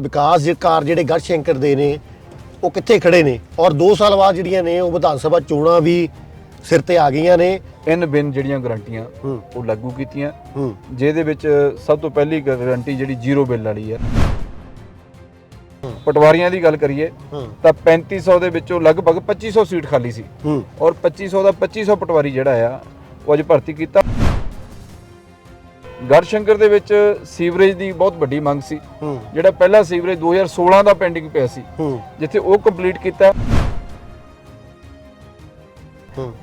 ਵਿਕਾਸ ਦੇ ਕਾਰ ਜਿਹੜੇ ਗੜਸ਼ੰਕਰ ਦੇ ਨੇ ਉਹ ਕਿੱਥੇ ਖੜੇ ਨੇ? ਔਰ 2 ਸਾਲ ਬਾਅਦ ਜਿਹੜੀਆਂ ਨੇ ਉਹ ਵਿਧਾਨ ਸਭਾ ਚੋਣਾਂ ਵੀ ਸਿਰ ਤੇ ਆ ਗਈਆਂ ਨੇ। ਇਨ ਬਿਨ ਜਿਹੜੀਆਂ ਗਰੰਟੀਆਂ ਹੂੰ। ਉਹ ਲਾਗੂ ਕੀਤੀਆਂ। ਹੂੰ। ਜਿਹਦੇ ਵਿੱਚ ਸਭ ਤੋਂ ਪਹਿਲੀ ਗਰੰਟੀ ਜਿਹੜੀ ਜ਼ੀਰੋ ਬਿੱਲ ਵਾਲੀ ਹੈ। ਪਟਵਾਰੀਆਂ ਦੀ ਗੱਲ ਕਰੀਏ ਹੂੰ। ਤਾਂ 3500 ਦੇ ਵਿੱਚੋਂ ਲਗਭਗ 2500 ਸੀਟ ਖਾਲੀ ਸੀ। ਹੂੰ। ਔਰ 2500 ਦਾ 2500 ਪਟਵਾਰੀ ਜਿਹੜਾ ਆ ਉਹ ਅੱਜ ਭਰਤੀ ਕੀਤਾ। ਗੜਸ਼ੰਕਰ ਦੇ ਵਿੱਚ ਸੀਵਰੇਜ ਦੀ ਬਹੁਤ ਵੱਡੀ ਮੰਗ ਸੀ। ਜਿਹੜਾ ਪਹਿਲਾ ਸੀਵਰੇਜ 2016 ਦਾ ਪੈਂਡਿੰਗ ਪਿਆ ਸੀ। ਜਿੱਥੇ ਉਹ ਕੰਪਲੀਟ ਕੀਤਾ।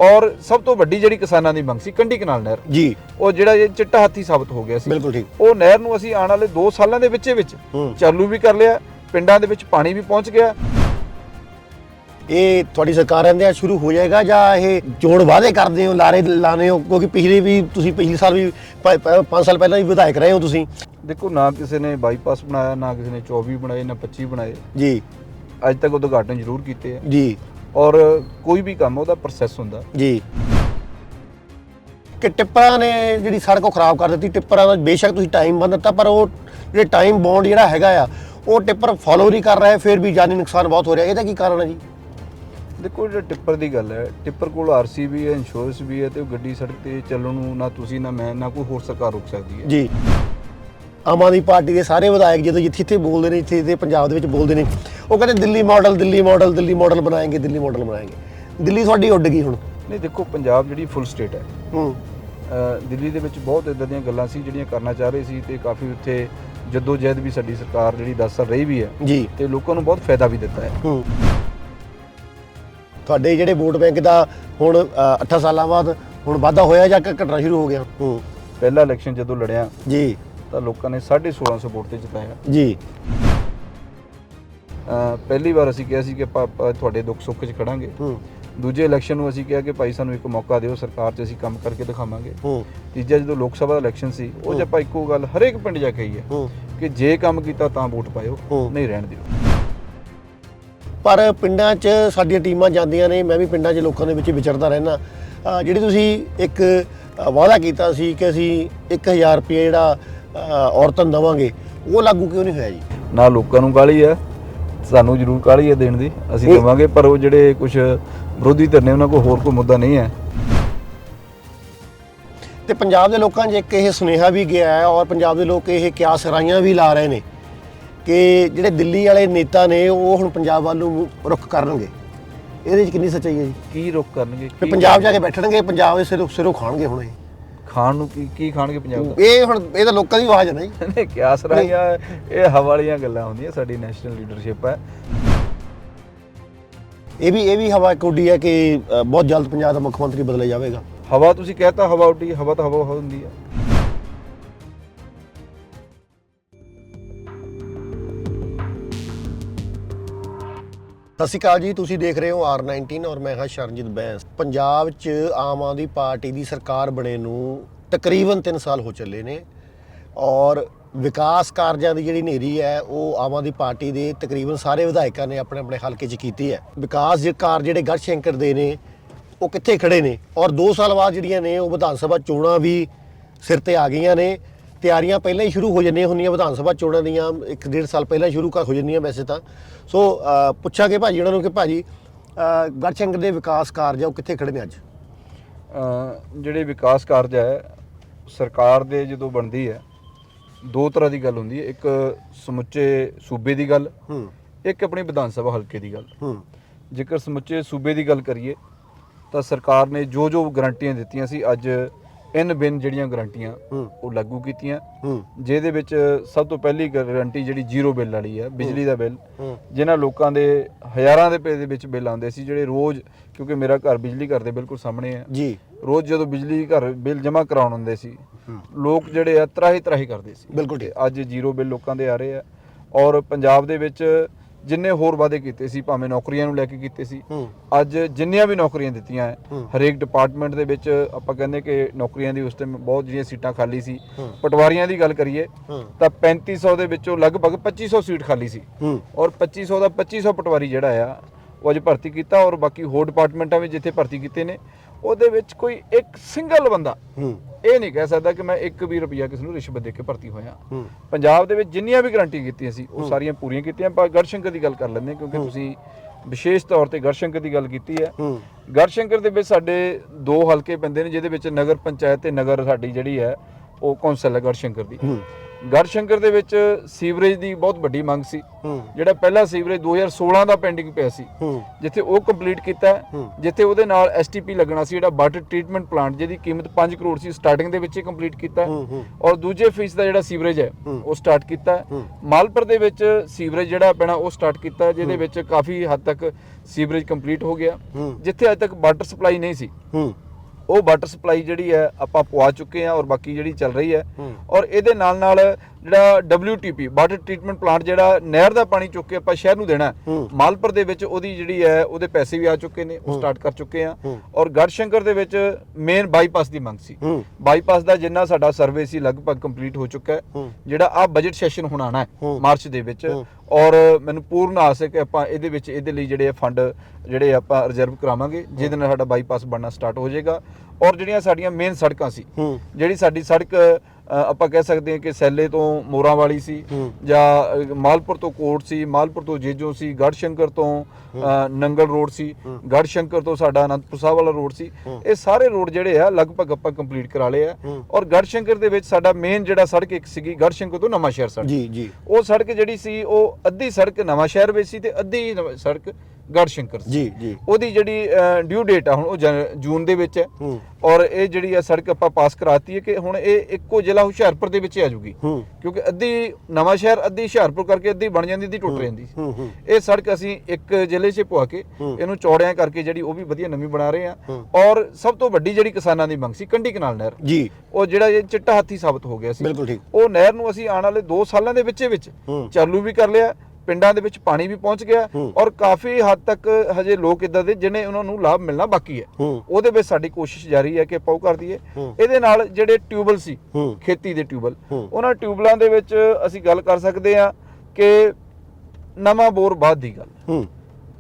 ਔਰ ਸਭ ਤੋਂ ਵੱਡੀ ਜਿਹੜੀ ਕਿਸਾਨਾਂ ਦੀ ਮੰਗ ਸੀ ਕੰਢੀ ਕਨਾਲ ਨਹਿਰ। ਜੀ। ਉਹ ਜਿਹੜਾ ਇਹ ਚਿੱਟਾ ਹਾਥੀ ਸਾਬਤ ਹੋ ਗਿਆ ਸੀ। ਬਿਲਕੁਲ ਠੀਕ। ਉਹ ਨਹਿਰ ਨੂੰ ਅਸੀਂ ਆਉਣ ਵਾਲੇ 2 ਸਾਲਾਂ ਦੇ ਵਿੱਚ ਵਿੱਚ ਚਾਲੂ ਵੀ ਕਰ ਲਿਆ। ਪਿੰਡਾਂ ਦੇ ਵਿੱਚ ਪਾਣੀ ਵੀ ਪਹੁੰਚ ਗਿਆ। ਇਹ ਤੁਹਾਡੀ ਸਰਕਾਰ ਰਹਿੰਦੇ ਆ ਸ਼ੁਰੂ ਹੋ ਜਾਏਗਾ ਜਾਂ ਇਹ ਚੋਣ ਵਾਅਦੇ ਕਰਦੇ ਹੋ ਲਾਰੇ ਲਾਣੇ ਹੋ? ਕਿਉਂਕਿ ਪਿਛਲੇ ਵੀ ਤੁਸੀਂ ਪਿਛਲੇ ਸਾਲ ਵੀ 5 ਸਾਲ ਪਹਿਲਾਂ ਵੀ ਵਿਧਾਇਕ ਰਹੇ ਹੋ ਤੁਸੀਂ। ਦੇਖੋ ਨਾ ਕਿਸੇ ਨੇ ਬਾਈਪਾਸ ਬਣਾਇਆ ਨਾ ਕਿਸੇ ਨੇ 24 ਬਣਾਏ ਨਾ 25 ਬਣਾਏ। ਜੀ। ਅੱਜ ਤੱਕ ਉਦਘਾਟਨ ਜ਼ਰੂਰ ਕੀਤੇ ਆ। ਜੀ। ਔਰ ਕੋਈ ਵੀ ਕੰਮ ਉਹਦਾ ਪ੍ਰੋਸੈਸ ਹੁੰਦਾ। ਜੀ। ਕਿ ਟਿੱਪਰਾਂ ਨੇ ਜਿਹੜੀ ਸੜਕ ਉਹ ਖਰਾਬ ਕਰ ਦਿੱਤੀ ਟਿੱਪਰਾਂ ਦਾ ਬੇਸ਼ੱਕ ਤੁਸੀਂ ਟਾਈਮ ਬੰਦ ਦਿੱਤਾ ਪਰ ਉਹ ਜਿਹੜੇ ਟਾਈਮ ਬੌਂਡ ਜਿਹੜਾ ਹੈਗਾ ਆ ਉਹ ਟਿੱਪਰ ਫੋਲੋ ਨਹੀਂ ਕਰ ਰਿਹਾ ਫਿਰ ਵੀ ਜਾਨੀ ਨੁਕਸਾਨ ਬਹੁਤ ਹੋ ਰਿਹਾ। ਇਹਦਾ ਕੀ ਕਾਰਨ ਹੈ ਜੀ? ਦੇਖੋ ਜਿਹੜਾ ਟਿੱਪਰ ਦੀ ਗੱਲ ਹੈ। ਟਿੱਪਰ ਕੋਲ ਆਰਸੀ ਵੀ ਹੈ ਇੰਸ਼ੋਰੈਂਸ ਵੀ ਹੈ ਤੇ ਉਹ ਗੱਡੀ ਸੜਕ ਤੇ ਚੱਲਣ ਨੂੰ ਨਾ ਤੁਸੀਂ ਨਾ ਮੈਂ ਨਾ ਕੋਈ ਹੋਰ ਸਰਕਾਰ ਰੋਕ ਸਕਦੀ ਹੈ। ਜੀ। ਆਮ ਆਦਮੀ ਪਾਰਟੀ ਦੇ ਸਾਰੇ ਵਿਧਾਇਕ ਜਦੋਂ ਜਿੱਥੇ ਇੱਥੇ ਬੋਲਦੇ ਨੇ ਇੱਥੇ ਇੱਥੇ ਪੰਜਾਬ ਦੇ ਵਿੱਚ ਬੋਲਦੇ ਨੇ ਉਹ ਕਹਿੰਦੇ Delhi model Delhi model Delhi model ਬਣਾਏਗੇ Delhi model ਬਣਾਏਗੇ। ਦਿੱਲੀ ਤੁਹਾਡੀ ਉੱਡ ਗਈ ਹੁਣ। ਨਹੀਂ ਦੇਖੋ ਪੰਜਾਬ ਜਿਹੜੀ ਫੁੱਲ ਸਟੇਟ ਹੈ। ਹੂੰ। ਦਿੱਲੀ ਦੇ ਵਿੱਚ ਬਹੁਤ ਇਦਾਂ ਦੀਆਂ ਗੱਲਾਂ ਸੀ ਜਿਹੜੀਆਂ ਕਰਨਾ ਚਾਹ ਰਹੇ ਸੀ ਤੇ ਕਾਫੀ ਉੱਥੇ ਜੱਦੋ ਜਹਿਦ ਵੀ ਸਾਡੀ ਸਰਕਾਰ ਜਿਹੜੀ 10 ਸਾਲ ਰਹੀ ਵੀ ਹੈ ਜੀ। ਤੇ ਲੋਕਾਂ ਨੂੰ ਬਹੁਤ ਫਾਇਦਾ ਵੀ ਦਿੱਤਾ ਹੈ। ਹੂੰ। ਤੁਹਾਡੇ ਜਿਹੜੇ ਵੋਟ ਬੈਂਕ ਦਾ ਹੁਣ 8 ਸਾਲਾਂ ਬਾਅਦ ਹੁਣ ਵਾਧਾ ਹੋਇਆ ਜਾਂ ਘਟਣਾ ਸ਼ੁਰੂ ਹੋ ਗਿਆ? ਹੂੰ। ਪਹਿਲਾ ਇਲੈਕਸ਼ਨ ਜਦੋਂ ਲੜਿਆ ਜੀ। ਤਾਂ ਲੋਕਾਂ ਨੇ 1650 ਵੋਟ ਤੇ ਜਿਤਾਇਆ। ਜੀ। ਅ, ਪਹਿਲੀ ਵਾਰ ਅਸੀਂ ਕਿਹਾ ਸੀ ਕਿ ਆਪਾਂ ਤੁਹਾਡੇ ਦੁੱਖ ਸੁੱਖ 'ਚ ਖੜਾਂਗੇ। ਹੂੰ। ਦੂਜੇ ਇਲੈਕਸ਼ਨ ਨੂੰ ਅਸੀਂ ਕਿਹਾ ਕਿ ਭਾਈ ਸਾਨੂੰ ਇੱਕ ਮੌਕਾ ਦਿਓ ਸਰਕਾਰ 'ਚ ਅਸੀਂ ਕੰਮ ਕਰਕੇ ਦਿਖਾਵਾਂਗੇ। ਹੂੰ। ਤੀਜਾ ਜਦੋਂ ਲੋਕ ਸਭਾ ਦਾ ਇਲੈਕਸ਼ਨ ਸੀ ਉਹ 'ਚ ਆਪਾਂ ਇੱਕੋ ਗੱਲ ਹਰੇਕ ਪਿੰਡ ਜਾ ਕੇ ਕਹੀ ਹੈ। ਹੂੰ ਕਿ ਜੇ ਕੰਮ ਕੀਤਾ ਤਾਂ ਵੋਟ ਪਾਇਓ। ਨਹੀਂ ਰਹਿਣ ਦਿਓ। ਪਰ ਪਿੰਡਾਂ 'ਚ ਸਾਡੀਆਂ ਟੀਮਾਂ ਜਾਂਦੀਆਂ ਨੇ ਮੈਂ ਵੀ ਪਿੰਡਾਂ 'ਚ ਲੋਕਾਂ ਦੇ ਵਿੱਚ ਵਿਚਰਦਾ ਰਹਿਣਾ ਜਿਹੜੀ ਤੁਸੀਂ ਇੱਕ ਵਾਅਦਾ ਕੀਤਾ ਸੀ ਕਿ ਅਸੀਂ 1000 ਰੁਪਏ ਜਿਹੜਾ ਔਰਤਾਂ ਨੂੰ ਦੇਵਾਂਗੇ ਉਹ ਲਾਗੂ ਕਿਉਂ ਨਹੀਂ ਹੋਇਆ ਜੀ? ਨਾ ਲੋਕਾਂ ਨੂੰ ਕਾਲੀ ਹੈ ਸਾਨੂੰ ਜ਼ਰੂਰ ਕਾਲੀ ਹੈ ਦੇਣ ਦੀ ਅਸੀਂ ਦੇਵਾਂਗੇ ਪਰ ਉਹ ਜਿਹੜੇ ਕੁਝ ਵਿਰੋਧੀ ਧਿਰ ਨੇ ਉਹਨਾਂ ਕੋਲ ਹੋਰ ਕੋਈ ਮੁੱਦਾ ਨਹੀਂ ਹੈ। ਤੇ ਪੰਜਾਬ ਦੇ ਲੋਕਾਂ 'ਚ ਇੱਕ ਇਹ ਸੁਨੇਹਾ ਵੀ ਗਿਆ ਹੈ ਔਰ ਪੰਜਾਬ ਦੇ ਲੋਕ ਇਹ ਕਿਆਸ ਰਾਈਆਂ ਵੀ ਲਾ ਰਹੇ ਨੇ। ਕਿ ਜਿਹੜੇ ਦਿੱਲੀ ਵਾਲੇ ਨੇਤਾ ਨੇ ਉਹ ਹੁਣ ਪੰਜਾਬ ਵੱਲ ਨੂੰ ਰੁਖ ਕਰਨਗੇ। ਇਹਦੇ 'ਚ ਕਿੰਨੀ ਸੱਚਾਈ ਹੈ ਜੀ? ਕੀ ਰੁਕ ਕਰਨਗੇ? ਕੀ ਪੰਜਾਬ ਜਾ ਕੇ ਬੈਠਣਗੇ ਪੰਜਾਬ ਦੇ ਸਿਰੋਂ ਸਿਰੋਂ ਖਾਣਗੇ ਹੁਣ ਇਹ। ਖਾਣ ਨੂੰ ਕੀ ਕੀ ਖਾਣਗੇ ਪੰਜਾਬ ਦਾ? ਇਹ ਹੁਣ ਇਹ ਤਾਂ ਲੋਕਾਂ ਦੀ ਆਵਾਜ਼ ਹੈ ਨਾ ਜੀ। ਨਹੀਂ ਕਿਆਸ ਰਾਈਆਂ ਇਹ ਹਵਾ ਵਾਲੀਆਂ ਗੱਲਾਂ ਹੁੰਦੀਆਂ ਸਾਡੀ ਨੈਸ਼ਨਲ ਲੀਡਰਸ਼ਿਪ ਹੈ। ਇਹ ਵੀ ਇਹ ਵੀ ਹਵਾ ਇੱਕ ਉੱਡੀ ਹੈ ਕਿ ਅ, ਬਹੁਤ ਜਲਦ ਪੰਜਾਬ ਦਾ ਮੁੱਖ ਮੰਤਰੀ ਬਦਲਿਆ ਜਾਵੇਗਾ। ਹਵਾ ਤੁਸੀਂ ਕਹਤਾ ਹਵਾ ਉੱਡੀ ਹਵਾ ਤਾਂ ਹਵਾ ਹੁੰਦੀ ਹੈ ਸਤਿ ਸ਼੍ਰੀ ਅਕਾਲ ਜੀ, ਤੁਸੀਂ ਦੇਖ ਰਹੇ ਹੋ R19 ਔਰ ਮੈਂ ਹਾਂ ਸ਼ਰਨਜੀਤ ਬੈਂਸ। ਪੰਜਾਬ 'ਚ ਆਮ ਆਦਮੀ ਪਾਰਟੀ ਦੀ ਸਰਕਾਰ ਬਣੇ ਨੂੰ ਤਕਰੀਬਨ 3 ਸਾਲ ਹੋ ਚੱਲੇ ਨੇ ਔਰ ਵਿਕਾਸ ਕਾਰਜਾਂ ਦੀ ਜਿਹੜੀ ਨੇਰੀ ਹੈ, ਉਹ ਆਮ ਆਦਮੀ ਪਾਰਟੀ ਦੇ ਤਕਰੀਬਨ ਸਾਰੇ ਵਿਧਾਇਕਾਂ ਨੇ ਆਪਣੇ ਆਪਣੇ ਹਲਕੇ 'ਚ ਕੀਤੀ ਹੈ। ਵਿਕਾਸ ਦੇ ਕਾਰਜ ਜਿਹੜੇ ਗੜਸ਼ੰਕਰ ਦੇ ਨੇ, ਉਹ ਕਿੱਥੇ ਖੜੇ ਨੇ? ਔਰ 2 ਸਾਲ ਬਾਅਦ ਜਿਹੜੀਆਂ ਨੇ, ਉਹ ਵਿਧਾਨ ਸਭਾ ਚੋਣਾਂ ਵੀ ਸਿਰ ਤੇ ਆ ਗਈਆਂ ਨੇ। ਤਿਆਰੀਆਂ ਪਹਿਲਾਂ ਹੀ ਸ਼ੁਰੂ ਹੋ ਜਾਂਦੀਆਂ ਹੁੰਦੀਆਂ ਵਿਧਾਨ ਸਭਾ ਚੋਣਾਂ ਦੀਆਂ ਇੱਕ ਡੇਢ ਸਾਲ ਪਹਿਲਾਂ ਸ਼ੁਰੂ ਕਰ ਹੋ ਜਾਂਦੀਆਂ ਵੈਸੇ ਤਾਂ। ਸੋ ਪੁੱਛਾਂਗੇ ਭਾਜੀ ਉਹਨਾਂ ਨੂੰ ਕਿ ਭਾਜੀ ਗੜਸ਼ੰਕਰ ਦੇ ਵਿਕਾਸ ਕਾਰਜ ਆ ਉਹ ਕਿੱਥੇ ਖੜੇ ਨੇ ਅੱਜ? ਜਿਹੜੇ ਵਿਕਾਸ ਕਾਰਜ ਹੈ ਸਰਕਾਰ ਦੇ ਜਦੋਂ ਬਣਦੀ ਹੈ ਦੋ ਤਰ੍ਹਾਂ ਦੀ ਗੱਲ ਹੁੰਦੀ ਹੈ। ਇੱਕ ਸਮੁੱਚੇ ਸੂਬੇ ਦੀ ਗੱਲ ਹੂੰ। ਇੱਕ ਆਪਣੀ ਵਿਧਾਨ ਸਭਾ ਹਲਕੇ ਦੀ ਗੱਲ। ਹੂੰ। ਜੇਕਰ ਸਮੁੱਚੇ ਸੂਬੇ ਦੀ ਗੱਲ ਕਰੀਏ ਤਾਂ ਸਰਕਾਰ ਨੇ ਜੋ ਜੋ ਗਰੰਟੀਆਂ ਦਿੱਤੀਆਂ ਸੀ ਅੱਜ ਇਨ ਬਿਨ ਜਿਹੜੀਆਂ ਗਰੰਟੀਆਂ ਉਹ ਲਾਗੂ ਕੀਤੀਆਂ। ਜਿਹਦੇ ਵਿੱਚ ਸਭ ਤੋਂ ਪਹਿਲੀ ਗਾਰੰਟੀ ਜਿਹੜੀ ਜ਼ੀਰੋ ਬਿੱਲ ਵਾਲੀ ਹੈ ਬਿਜਲੀ ਦਾ ਬਿੱਲ। ਜਿਨ੍ਹਾਂ ਲੋਕਾਂ ਦੇ ਹਜ਼ਾਰਾਂ ਦੇ ਰੁਪਏ ਦੇ ਵਿੱਚ ਬਿੱਲ ਆਉਂਦੇ ਸੀ ਜਿਹੜੇ ਰੋਜ਼ ਕਿਉਂਕਿ ਮੇਰਾ ਘਰ ਬਿਜਲੀ ਘਰ ਦੇ ਬਿਲਕੁਲ ਸਾਹਮਣੇ ਹੈ ਜੀ। ਰੋਜ਼ ਜਦੋਂ ਬਿਜਲੀ ਘਰ ਬਿੱਲ ਜਮ੍ਹਾਂ ਕਰਾਉਣ ਹੁੰਦੇ ਸੀ। ਲੋਕ ਜਿਹੜੇ ਆ ਤਰਾਹੀ ਤਰਾਹੀ ਕਰਦੇ ਸੀ। ਬਿਲਕੁਲ ਅੱਜ ਜ਼ੀਰੋ ਬਿੱਲ ਲੋਕਾਂ ਦੇ ਆ ਰਹੇ ਆ। ਔਰ ਪੰਜਾਬ ਦੇ ਵਿੱਚ ਜਿੰਨੇ ਹੋਰ ਵਾਅਦੇ ਕੀਤੇ ਸੀ ਭਾਵੇਂ ਨੌਕਰੀਆਂ ਨੂੰ ਲੈ ਕੇ ਕੀਤੇ ਸੀ ਅੱਜ ਜਿੰਨੀਆਂ ਵੀ ਨੌਕਰੀਆਂ ਦਿੱਤੀਆਂ ਹੈ। ਹਰੇਕ ਡਿਪਾਰਟਮੈਂਟ ਦੇ ਵਿੱਚ ਆਪਾਂ ਕਹਿੰਦੇ ਕਿ ਨੌਕਰੀਆਂ ਦੀ ਉਸ ਟਾਈਮ ਬਹੁਤ ਜਿਹੜੀਆਂ ਸੀਟਾਂ ਖਾਲੀ ਸੀ। ਪਟਵਾਰੀਆਂ ਦੀ ਗੱਲ ਕਰੀਏ ਤਾਂ 3500 ਦੇ ਵਿੱਚੋਂ ਲਗਭਗ 2500 ਸੀਟ ਖਾਲੀ ਸੀ। ਔਰ 2500 ਦਾ 2500 ਪਟਵਾਰੀ ਜਿਹੜਾ ਆ ਉਹ ਅੱਜ ਭਰਤੀ ਕੀਤਾ ਔਰ ਬਾਕੀ ਹੋਰ ਡਿਪਾਰਟਮੈਂਟਾਂ ਵਿੱਚ ਜਿੱਥੇ ਭਰਤੀ ਕੀਤੇ ਨੇ ਉਹਦੇ ਵਿੱਚ ਕੋਈ ਇੱਕ ਸਿੰਗਲ ਬੰਦਾ ਹੂੰ। ਇਹ ਨਹੀਂ ਕਹਿ ਸਕਦਾ ਕਿ ਮੈਂ ਇੱਕ ਵੀ ਰੁਪਿਆ ਕਿਸੇ ਨੂੰ ਰਿਸ਼ਵਤ ਦੇ ਕੇ ਭਰਤੀ ਹੋਇਆ। ਹੂੰ। ਪੰਜਾਬ ਦੇ ਵਿੱਚ ਜਿੰਨੀਆਂ ਵੀ ਗਰੰਟੀ ਕੀਤੀਆਂ ਸੀ ਉਹ ਸਾਰੀਆਂ ਪੂਰੀਆਂ ਕੀਤੀਆਂ। ਪਰ ਗੜਸ਼ੰਕਰ ਦੀ ਗੱਲ ਕਰ ਲੈਂਦੇ ਕਿਉਂਕਿ ਤੁਸੀਂ ਵਿਸ਼ੇਸ਼ ਤੌਰ ਤੇ ਗੜਸ਼ੰਕਰ ਦੀ ਗੱਲ ਕੀਤੀ ਹੈ। ਹੂੰ। ਗੜਸ਼ੰਕਰ ਦੇ ਵਿੱਚ ਸਾਡੇ ਦੋ ਹਲਕੇ ਪੈਂਦੇ ਨੇ ਜਿਹਦੇ ਵਿੱਚ ਨਗਰ ਪੰਚਾਇਤ ਤੇ ਨਗਰ ਸਾਡੀ ਜਿਹੜੀ ਹੈ ਉਹ ਕੌਂਸਲ ਹੈ ਗੜਸ਼ੰਕਰ ਦੀ। ਹੂੰ। ਗੜਸ਼ੰਕਰ ਦੇ ਵਿੱਚ ਸੀਵਰੇਜ ਦੀ ਬਹੁਤ ਵੱਡੀ ਮੰਗ ਸੀ। ਜਿਹੜਾ ਪਹਿਲਾ ਸੀਵਰੇਜ 2016 ਦਾ ਪੈਂਡਿੰਗ ਪਿਆ ਸੀ। ਜਿੱਥੇ ਉਹ ਕੰਪਲੀਟ ਕੀਤਾ। ਜਿੱਥੇ ਉਹਦੇ ਨਾਲ ਐਸਟੀਪੀ ਲੱਗਣਾ ਸੀ ਜਿਹੜਾ ਵਾਟਰ ਟ੍ਰੀਟਮੈਂਟ ਪਲਾਂਟ ਜਿਹਦੀ ਕੀਮਤ 5 ਕਰੋੜ ਸੀ ਸਟਾਰਟਿੰਗ ਦੇ ਵਿੱਚ ਹੀ ਕੰਪਲੀਟ ਕੀਤਾ ਔਰ ਦੂਜੇ ਫੇਸ ਦਾ ਜਿਹੜਾ ਸੀਵਰੇਜ ਹੈ। ਉਹ ਸਟਾਰਟ ਕੀਤਾ। ਮਾਲਪੁਰ ਦੇ ਵਿੱਚ ਸੀਵਰੇਜ ਜਿਹੜਾ ਪੈਣਾ ਉਹ ਸਟਾਰਟ ਕੀਤਾ ਜਿਹਦੇ ਵਿੱਚ ਕਾਫੀ ਹੱਦ ਤੱਕ ਸੀਵਰੇਜ ਕੰਪਲੀਟ ਹੋ ਗਿਆ। ਜਿੱਥੇ ਅਜੇ ਤੱਕ ਵਾਟਰ ਸਪਲਾਈ ਨਹੀਂ ਸੀ। ਉਹ ਵਾਟਰ ਸਪਲਾਈ ਜਿਹੜੀ ਹੈ ਆਪਾਂ ਪਵਾ ਚੁੱਕੇ ਹਾਂ ਔਰ ਬਾਕੀ ਜਿਹੜੀ ਚੱਲ ਰਹੀ ਹੂੰ। ਔਰ ਇਹਦੇ ਨਾਲ ਨਾਲ ਜਿਹੜਾ WTP ਵਾਟਰ ਟ੍ਰੀਟਮੈਂਟ ਪਲਾਂਟ ਜਿਹੜਾ ਨਹਿਰ ਦਾ ਪਾਣੀ ਚੁੱਕ ਕੇ ਆਪਾਂ ਸ਼ਹਿਰ ਨੂੰ ਦੇਣਾ। ਮਾਲਪੁਰ ਦੇ ਵਿੱਚ ਉਹਦੀ ਜਿਹੜੀ ਹੈ ਉਹਦੇ ਪੈਸੇ ਵੀ ਆ ਚੁੱਕੇ ਨੇ ਉਹ। ਸਟਾਰਟ ਕਰ ਚੁੱਕੇ ਆ। ਔਰ ਗੜਸ਼ੰਕਰ ਦੇ ਵਿੱਚ ਮੇਨ ਬਾਈਪਾਸ ਦੀ ਮੰਗ ਸੀ ਬਾਈਪਾਸ ਦਾ ਜਿੰਨਾ ਸਾਡਾ ਸਰਵੇ ਸੀ ਲਗਭਗ ਕੰਪਲੀਟ ਹੋ ਚੁੱਕਾ ਹੈ। ਜਿਹੜਾ ਆ ਬਜਟ ਸੈਸ਼ਨ ਹੁਣ ਆਣਾ ਹੈ। ਮਾਰਚ ਦੇ ਵਿੱਚ। ਔਰ ਮੈਨੂੰ ਪੂਰਨ ਆਸ ਹੈ ਕਿ ਆਪਾਂ ਇਹਦੇ ਵਿੱਚ ਇਹਦੇ ਲਈ ਜਿਹੜੇ ਫੰਡ ਜਿਹੜੇ ਆਪਾਂ ਰਿਜ਼ਰਵ ਕਰਾਵਾਂਗੇ ਜਿਹਦੇ ਨਾਲ ਸਾਡਾ ਬਾਈਪਾਸ ਬਣਨਾ ਸਟਾਰਟ ਹੋ ਜਾਏਗਾ ਔਰ ਜਿਹੜੀਆਂ ਸਾਡੀਆਂ ਮੇਨ ਸੜਕਾਂ ਸੀ ਜਿਹੜੀ ਸਾਡੀ ਸੜਕ ਆਪਾਂ ਕਹਿ ਸਕਦੇ ਹਾਂ ਕਿ ਸੈਲੇ ਤੋਂ ਮੋਰਾਂ ਵਾਲੀ ਸੀ। ਜਾਂ ਮਾਲਪੁਰ ਤੋਂ ਕੋਟ ਸੀ ਮਾਲਪੁਰ ਤੋਂ ਜੇਜੋ ਸੀ ਗੜਸ਼ੰਕਰ ਤੋਂ ਅ, ਨੰਗਲ ਰੋਡ ਸੀ ਗੜਸ਼ੰਕਰ ਤੋਂ ਸਾਡਾ ਅਨੰਦਪੁਰ ਸਾਹਿਬ ਵਾਲਾ ਰੋਡ ਸੀ। ਇਹ ਸਾਰੇ ਰੋਡ ਜਿਹੜੇ ਆ ਲਗਭਗ ਆਪਾਂ ਕੰਪਲੀਟ ਕਰਾ ਲਏ ਆ। ਔਰ ਗੜਸ਼ੰਕਰ ਦੇ ਵਿੱਚ ਸਾਡਾ ਮੇਨ ਜਿਹੜਾ ਸੜਕ ਇੱਕ ਸੀਗੀ ਗੜਸ਼ੰਕਰ ਤੋਂ ਨਵਾਂ ਸ਼ਹਿਰ ਸੜਕ ਜੀ ਜੀ ਉਹ ਸੜਕ ਜਿਹੜੀ ਸੀ ਉਹ ਅੱਧੀ ਸੜਕ ਨਵਾਂ ਸ਼ਹਿਰ ਵਿੱਚ ਸੀ ਤੇ ਅੱਧੀ ਸੜਕ ਗੜਸ਼ੰਕਰ ਸੀ। ਜੀ ਜੀ। ਉਹਦੀ ਜਿਹੜੀ ਡਿਊ ਡੇਟ ਆ ਹੁਣ ਉਹ ਜਨ- ਦੇ ਵਿੱਚ ਹੈ। ਔਰ ਇਹ ਜਿਹੜੀ ਆ ਸੜਕ ਆਪਾਂ ਪਾਸ ਕਰਾਤੀ ਹੈ ਕਿ ਹੁਣ ਇਹ ਇੱਕੋ ਜ਼ਿਲ੍ਹਾ ਹੁਸ਼ਿਆਰਪੁਰ ਦੇ ਵਿੱਚ ਆ ਜੂਗੀ ਕਿਉਂਕਿ ਅੱਧੀ ਨਵਾਂ ਸ਼ਹਿਰ ਅੱਧੀ ਹੁਸ਼ਿਆਰਪੁਰ ਕਰਕੇ ਅੱਧੀ ਬਣ ਜਾਂਦੀ ਅੱਧੀ ਟੁੱਟ ਜਾਂਦੀ ਇਹ ਸੜਕ ਅਸੀਂ ਇੱਕ ਜ਼ਿਲ੍ਹੇ 'ਚ ਪਵਾ ਕੇ। ਇਹਨੂੰ ਚੌੜਿਆਂ ਕਰਕੇ ਜਿਹੜੀ ਉਹ ਵੀ ਵਧੀਆ ਨਵੀਂ ਬਣਾ ਰਹੇ ਆ। ਔਰ ਸਭ ਤੋਂ ਵੱਡੀ ਜਿਹੜੀ ਕਿਸਾਨਾਂ ਦੀ ਮੰਗ ਸੀ ਕੰਢੀ ਕਨਾਲ ਨਹਿਰ। ਜੀ। ਉਹ ਜਿਹੜਾ ਇਹ ਚਿੱਟਾ ਹਾਥੀ ਸਾਬਤ ਹੋ ਗਿਆ ਸੀ। ਬਿਲਕੁਲ ਠੀਕ। ਉਹ ਨਹਿਰ ਨੂੰ ਅਸੀਂ ਆਉਣ ਵਾਲੇ 2 ਸਾਲਾਂ ਦੇ ਵਿੱਚੇ ਵਿੱਚ। ਚਾਲੂ ਵੀ ਕਰ ਲਿਆ। ਪਿੰਡਾਂ ਦੇ ਵਿੱਚ ਪਾਣੀ ਵੀ ਪਹੁੰਚ ਗਿਆ। ਔਰ ਕਾਫੀ ਹੱਦ ਤੱਕ ਹਜੇ ਲੋਕ ਇਦਾਂ ਦੇ ਜਿਹਨੇ ਉਹਨਾਂ ਨੂੰ ਲਾਭ ਮਿਲਣਾ ਬਾਕੀ ਹੈ ਉਹਦੇ ਵਿੱਚ ਸਾਡੀ ਕੋਸ਼ਿਸ਼ ਜਾਰੀ ਹੈ ਕਿ ਪਾਉ ਕਰ ਦਈਏ। ਇਹਦੇ ਨਾਲ ਜਿਹੜੇ ਟਿਊਬਲ ਸੀ ਖੇਤੀ ਦੇ ਟਿਊਬਲ। ਉਹਨਾਂ ਟਿਊਬਲਾਂ ਦੇ ਵਿੱਚ ਅਸੀਂ ਗੱਲ ਕਰ ਸਕਦੇ ਹਾਂ ਕਿ ਨਵਾਂ ਬੋਰ ਬਾਅਦ ਦੀ ਗੱਲ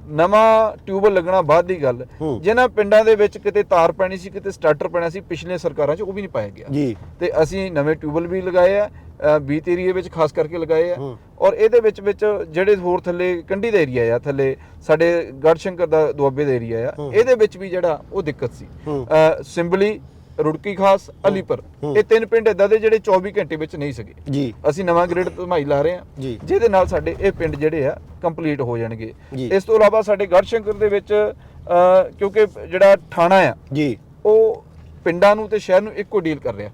ਨਵਾਂ ਟਿਊਬਲ ਲੱਗਣਾ ਬਾਅਦ ਦੀ ਗੱਲ। ਜਿਨ੍ਹਾਂ ਪਿੰਡਾਂ ਦੇ ਵਿੱਚ ਕਿਤੇ ਤਾਰ ਪੈਣੀ ਸੀ ਕਿਤੇ ਸਟਾਰਟਰ ਪੈਣਾ ਸੀ ਪਿਛਲੇ ਸਰਕਾਰਾਂ 'ਚ ਉਹ ਵੀ ਨਹੀਂ ਪਾਇਆ ਗਿਆ ਜੀ ਤੇ ਅਸੀਂ ਨਵੇਂ ਟਿਊਬਲ ਵੀ ਲਗਾਏ ਆ ਬੀਤ ਏਰੀਏ ਵਿੱਚ ਖਾਸ ਕਰਕੇ ਲਗਾਏ ਆ। ਔਰ ਇਹਦੇ ਵਿੱਚ ਵਿੱਚ ਜਿਹੜੇ ਹੋਰ ਥੱਲੇ ਕੰਢੀ ਦਾ ਏਰੀਆ ਆ ਥੱਲੇ ਸਾਡੇ ਗੜਸ਼ੰਕਰ ਦਾ ਦੁਆਬੇ ਦਾ ਏਰੀਆ ਆ। ਇਹਦੇ ਵਿੱਚ ਵੀ ਜਿਹੜਾ ਉਹ ਦਿੱਕਤ ਸੀ ਸਿੰਬਲੀ ਰੁੜਕੀ ਖਾਸ ਅਲੀਪੁਰ। ਇਹ ਤਿੰਨ ਪਿੰਡ ਇਦਾਂ ਦੇ ਜਿਹੜੇ 24 ਘੰਟੇ ਵਿੱਚ ਨਹੀਂ ਸਕੇ ਜੀ ਅਸੀਂ ਨਵਾਂ ਗ੍ਰਿਡ ਧਮਾਈ ਲਾ ਰਹੇ ਹਾਂ। ਜਿਹਦੇ ਨਾਲ ਸਾਡੇ ਇਹ ਪਿੰਡ ਜਿਹੜੇ ਆ ਕੰਪਲੀਟ ਹੋ ਜਾਣਗੇ। ਇਸ ਤੋਂ ਇਲਾਵਾ ਸਾਡੇ ਗੜਸ਼ੰਕਰ ਦੇ ਵਿੱਚ ਕਿਉਂਕਿ ਜਿਹੜਾ ਥਾਣਾ ਆ ਜੀ। ਉਹ ਪਿੰਡਾਂ ਨੂੰ ਤੇ ਸ਼ਹਿਰ ਨੂੰ ਇੱਕੋ ਡੀਲ ਕਰ ਰਿਹਾ।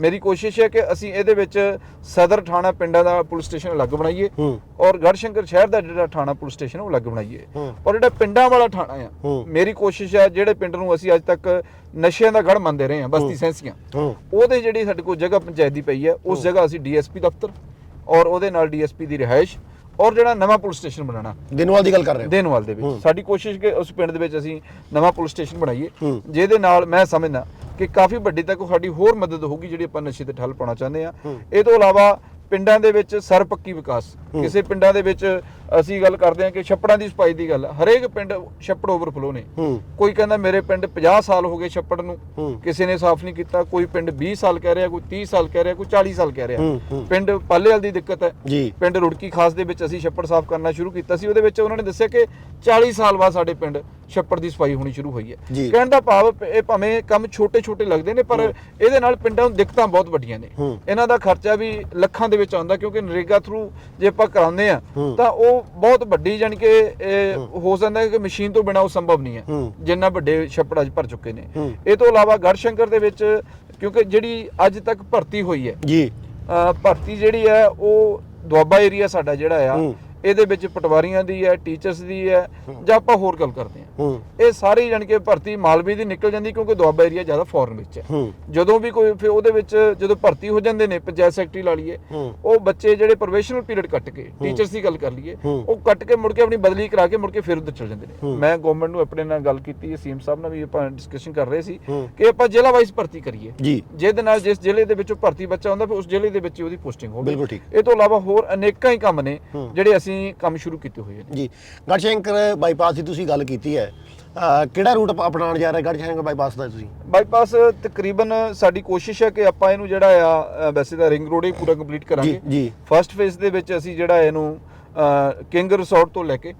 ਮੇਰੀ ਕੋਸ਼ਿਸ਼ ਹੈ ਕਿ ਅਸੀਂ ਇਹਦੇ ਵਿੱਚ ਸਦਰ ਥਾਣਾ ਪਿੰਡਾਂ ਦਾ ਪੁਲਿਸ ਸਟੇਸ਼ਨ ਅਲੱਗ ਬਣਾਈਏ ਔਰ ਗੜਸ਼ੰਕਰ ਸ਼ਹਿਰ ਦਾ ਜਿਹੜਾ ਥਾਣਾ ਪੁਲਿਸ ਸਟੇਸ਼ਨ ਉਹ ਅਲੱਗ ਬਣਾਈਏ। ਔਰ ਜਿਹੜਾ ਪਿੰਡਾਂ ਵਾਲਾ ਥਾਣਾ ਆ। ਮੇਰੀ ਕੋਸ਼ਿਸ਼ ਹੈ ਜਿਹੜੇ ਪਿੰਡ ਨੂੰ ਅਸੀਂ ਅੱਜ ਤੱਕ ਨਸ਼ਿਆਂ ਦਾ ਗੜ ਮੰਨਦੇ ਰਹੇ ਹਾਂ ਬਸਤੀ ਸੈਂਸੀਆਂ। ਉਹਦੇ ਜਿਹੜੀ ਸਾਡੇ ਕੋਲ ਜਗ੍ਹਾ ਪੰਚਾਇਤ ਦੀ ਪਈ ਹੈ ਉਸ ਜਗ੍ਹਾ ਅਸੀਂ ਡੀਐਸਪੀ ਦਫ਼ਤਰ ਔਰ ਉਹਦੇ ਨਾਲ ਡੀਐਸਪੀ ਦੀ ਰਿਹਾਇਸ਼ ਔਰ ਜਿਹੜਾ ਨਵਾਂ ਪੁਲਿਸ ਸਟੇਸ਼ਨ ਬਣਾਉਣਾ ਦਿਨਵਾਲ ਦੀ ਗੱਲ ਕਰ ਰਹੇ ਹੋ ਦੇਨਵਾਲ ਦੇ। ਵਿੱਚ ਸਾਡੀ ਕੋਸ਼ਿਸ਼ ਕਿ ਉਸ ਪਿੰਡ ਦੇ ਵਿੱਚ ਅਸੀਂ ਨਵਾਂ ਪੁਲਿਸ ਸਟੇਸ਼ਨ ਬਣਾਈਏ ਹੂੰ। ਜਿਹਦੇ ਨਾਲ ਮੈਂ ਸਮਝਦਾ ਕਿ ਕਾਫੀ ਵੱਡੀ ਤੱਕ ਸਾਡੀ ਹੋਰ ਮਦਦ ਹੋਊਗੀ ਜਿਹੜੀ ਆਪਾਂ ਨਸ਼ੇ ਤੇ ਠੱਲ ਪਾਉਣਾ ਚਾਹੁੰਦੇ ਆ ਹੂੰ। ਇਹ ਤੋਂ ਇਲਾਵਾ ਪਿੰਡਾਂ ਦੇ ਵਿੱਚ ਸਰਪੱਕੀ ਵਿਕਾਸ। ਕਿਸੇ ਪਿੰਡਾਂ ਦੇ ਵਿੱਚ ਅਸੀਂ ਗੱਲ ਕਰਦੇ ਹਾਂ ਕਿ ਛੱਪੜਾਂ ਦੀ ਸਫ਼ਾਈ ਦੀ ਗੱਲ ਹਰੇਕ ਪਿੰਡ ਛੱਪੜ ਓਵਰਫਲੋ ਨੇ। ਕੋਈ ਕਹਿੰਦਾ ਮੇਰੇ ਪਿੰਡ 50 ਸਾਲ ਹੋ ਗਏ ਛੱਪੜ ਨੂੰ। ਕਿਸੇ ਨੇ ਸਾਫ਼ ਨਹੀਂ ਕੀਤਾ। ਕੋਈ ਪਿੰਡ 20 ਸਾਲ ਕਹਿ ਰਿਹਾ ਕੋਈ 30 ਸਾਲ ਕਹਿ ਰਿਹਾ ਕੋਈ 40 ਸਾਲ ਕਹਿ ਰਿਹਾ। ਪਿੰਡ ਪਾਲੇਵਾਲ ਦੀ ਦਿੱਕਤ ਹੈ। ਪਿੰਡ ਰੁੜਕੀ ਖਾਸ ਦੇ ਵਿੱਚ ਅਸੀਂ ਛੱਪੜ ਸਾਫ਼ ਕਰਨਾ ਸ਼ੁਰੂ ਕੀਤਾ ਸੀ। ਉਹਦੇ ਵਿੱਚ ਉਹਨਾਂ ਨੇ ਦੱਸਿਆ ਕਿ 40 ਸਾਲ ਬਾਅਦ ਸਾਡੇ ਪਿੰਡ ਛੱਪੜ ਦੀ ਸਫ਼ਾਈ ਹੋਣੀ ਸ਼ੁਰੂ ਹੋਈ ਹੈ। ਕਹਿਣ ਦਾ ਭਾਵ ਇਹ ਭਾਵੇਂ ਕੰਮ ਛੋਟੇ-ਛੋਟੇ ਲੱਗਦੇ ਨੇ ਪਰ ਇਹਦੇ ਨਾਲ ਪਿੰਡਾਂ ਨੂੰ ਦਿੱਕਤਾਂ ਬਹੁਤ ਵੱਡੀਆਂ ਨੇ। ਇਹਨਾਂ ਦਾ ਖਰਚਾ ਵੀ ਲੱਖਾਂ ਦੇ ਵਿੱਚ ਆਉਂਦਾ ਕਿਉਂਕਿ ਨਰੇਗਾ ਥਰੂ ਜੇ ਆਪਾਂ ਕਰਾਉਂਦੇ ਆ। ਤਾਂ ਉਹ ਬਹੁਤ ਵੱਡੀ ਜਾਣੀ ਕਿ ਹੋ ਹੈ ਕਿ ਮਸ਼ੀਨ ਤੋਂ ਬਿਨਾ ਉਹ ਸੰਭਵ ਨਹੀਂ ਹੈ। ਜਿੰਨਾ ਵੱਡੇ ਛੱਪੜ ਅੱਜ ਭਰ ਚੁੱਕੇ ਨੇ। ਇਹ ਤੋਂ ਇਲਾਵਾ ਗੜਸ਼ੰਕਰ ਦੇ ਵਿੱਚ ਕਿਉਂਕਿ ਜਿਹੜੀ ਅੱਜ ਤੱਕ ਭਰਤੀ ਹੋਈ ਹੈ ਜੀ ਭਰਤੀ ਜਿਹੜੀ ਹੈ ਉਹ ਦੁਆਬਾ ਏਰੀਆ ਸਾਡਾ ਜਿਹੜਾ ਆ। ਇਹਦੇ ਵਿੱਚ ਪਟਵਾਰੀਆਂ ਦੀ ਹੈ ਟੀਚਰਸ ਦੀ ਹੈ ਜਾਂ ਆਪਾਂ ਹੋਰ ਗੱਲ ਕਰਦੇ ਹਾਂ। ਇਹ ਸਾਰੀ ਜਾਣੀ ਕਿ ਭਰਤੀ ਮਾਲਵੇ ਦੀ ਨਿਕਲ ਜਾਂਦੀ ਕਿਉਂਕਿ ਦੁਆਬਾ ਏਰੀਆ ਜ਼ਿਆਦਾ ਫੋਰਨ ਵਿੱਚ ਹੈ। ਜਦੋਂ ਵੀ ਕੋਈ ਫਿਰ ਉਹਦੇ ਵਿੱਚ ਜਦੋਂ ਭਰਤੀ ਹੋ ਜਾਂਦੇ ਨੇ ਪੰਚਾਇਤ ਸੈਕਟਰੀ ਲਾ ਲਈਏ ਉਹ ਬੱਚੇ ਜਿਹੜੇ ਪ੍ਰੋਫੈਸ਼ਨਲ ਪੀਰੀਅਡ ਕੱਟ ਕੇ ਟੀਚਰਸ ਦੀ ਗੱਲ ਕਰ ਲਈਏ। ਉਹ ਕੱਟ ਕੇ ਮੁੜ ਕੇ ਆਪਣੀ ਬਦਲੀ ਕਰਾ ਕੇ ਮੁੜ ਕੇ ਫਿਰ ਉੱਧਰ ਚਲ ਜਾਂਦੇ ਨੇ। ਮੈਂ ਗਵਰਨਮੈਂਟ ਨੂੰ ਆਪਣੇ ਨਾਲ ਗੱਲ ਕੀਤੀ ਸੀਐਮ ਸਾਹਿਬ ਨਾਲ ਵੀ ਆਪਾਂ ਡਿਸਕਸ਼ਨ ਕਰ ਰਹੇ ਸੀ। ਕਿ ਆਪਾਂ ਜ਼ਿਲ੍ਹਾ ਵਾਈਜ਼ ਭਰਤੀ ਕਰੀਏ। ਜਿਹਦੇ ਨਾਲ ਜਿਸ ਜ਼ਿਲ੍ਹੇ ਦੇ ਵਿੱਚੋਂ ਭਰਤੀ ਬੱਚਾ ਹੁੰਦਾ ਫਿਰ ਉਸ ਜ਼ਿਲ੍ਹੇ ਦੇ ਵਿੱਚ ਉਹਦੀ ਪੋਸਟਿੰਗ ਹੋਵੇ। ਇਹ ਤੋਂ ਇਲਾਵਾ ਹੋਰ ਅਨੇਕਾਂ ਹੀ ਕੰਮ ਨੇ। ਜਿਹੜੇ ਅਸੀਂ ਅਸੀਂ ਕੰਮ ਸ਼ੁਰੂ ਕੀਤੇ ਹੋਏ ਨੇ? ਜੀ ਗੜਸ਼ੰਕਰ ਬਾਈਪਾਸ ਦੀ ਤੁਸੀਂ ਗੱਲ ਕੀਤੀ ਹੈ। ਕਿਹੜਾ ਰੂਟ ਅਪਣਾਉਣ ਜਾ ਰਹੇ ਗੜਸ਼ੰਕਰ ਬਾਈਪਾਸ ਦਾ ਤੁਸੀਂ? ਬਾਈਪਾਸ ਤਕਰੀਬਨ ਸਾਡੀ ਕੋਸ਼ਿਸ਼ ਹੈ ਕਿ ਆਪਾਂ ਇਹਨੂੰ ਜਿਹੜਾ ਆ ਵੈਸੇ ਤਾਂ ਰਿੰਗ ਰੋਡ ਹੀ ਪੂਰਾ ਕੰਪਲੀਟ ਕਰਾਂਗੇ। ਜੀ। ਫਰਸਟ ਫੇਜ਼ ਦੇ ਵਿੱਚ ਅਸੀਂ ਜਿਹੜਾ ਇਹਨੂੰ ਕਿੰਗ ਰਿਸੋਰਟ ਤੋਂ ਲੈ ਕੇ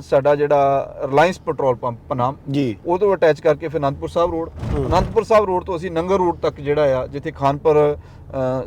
ਸਾਡਾ ਜਿਹੜਾ ਰਿਲਾਇੰਸ ਪੈਟਰੋਲ ਪੰਪ ਪਨਾਮ ਜੀ। ਉਹ ਤੋਂ ਅਟੈਚ ਕਰਕੇ ਫਿਰ ਅਨੰਦਪੁਰ ਸਾਹਿਬ ਰੋਡ। ਅਨੰਦਪੁਰ ਸਾਹਿਬ ਰੋਡ ਤੋਂ ਅਸੀਂ ਨੰਗਰ ਰੋਡ ਤੱਕ ਜਿਹੜਾ ਆ ਜਿੱਥੇ ਖਾਨਪੁਰ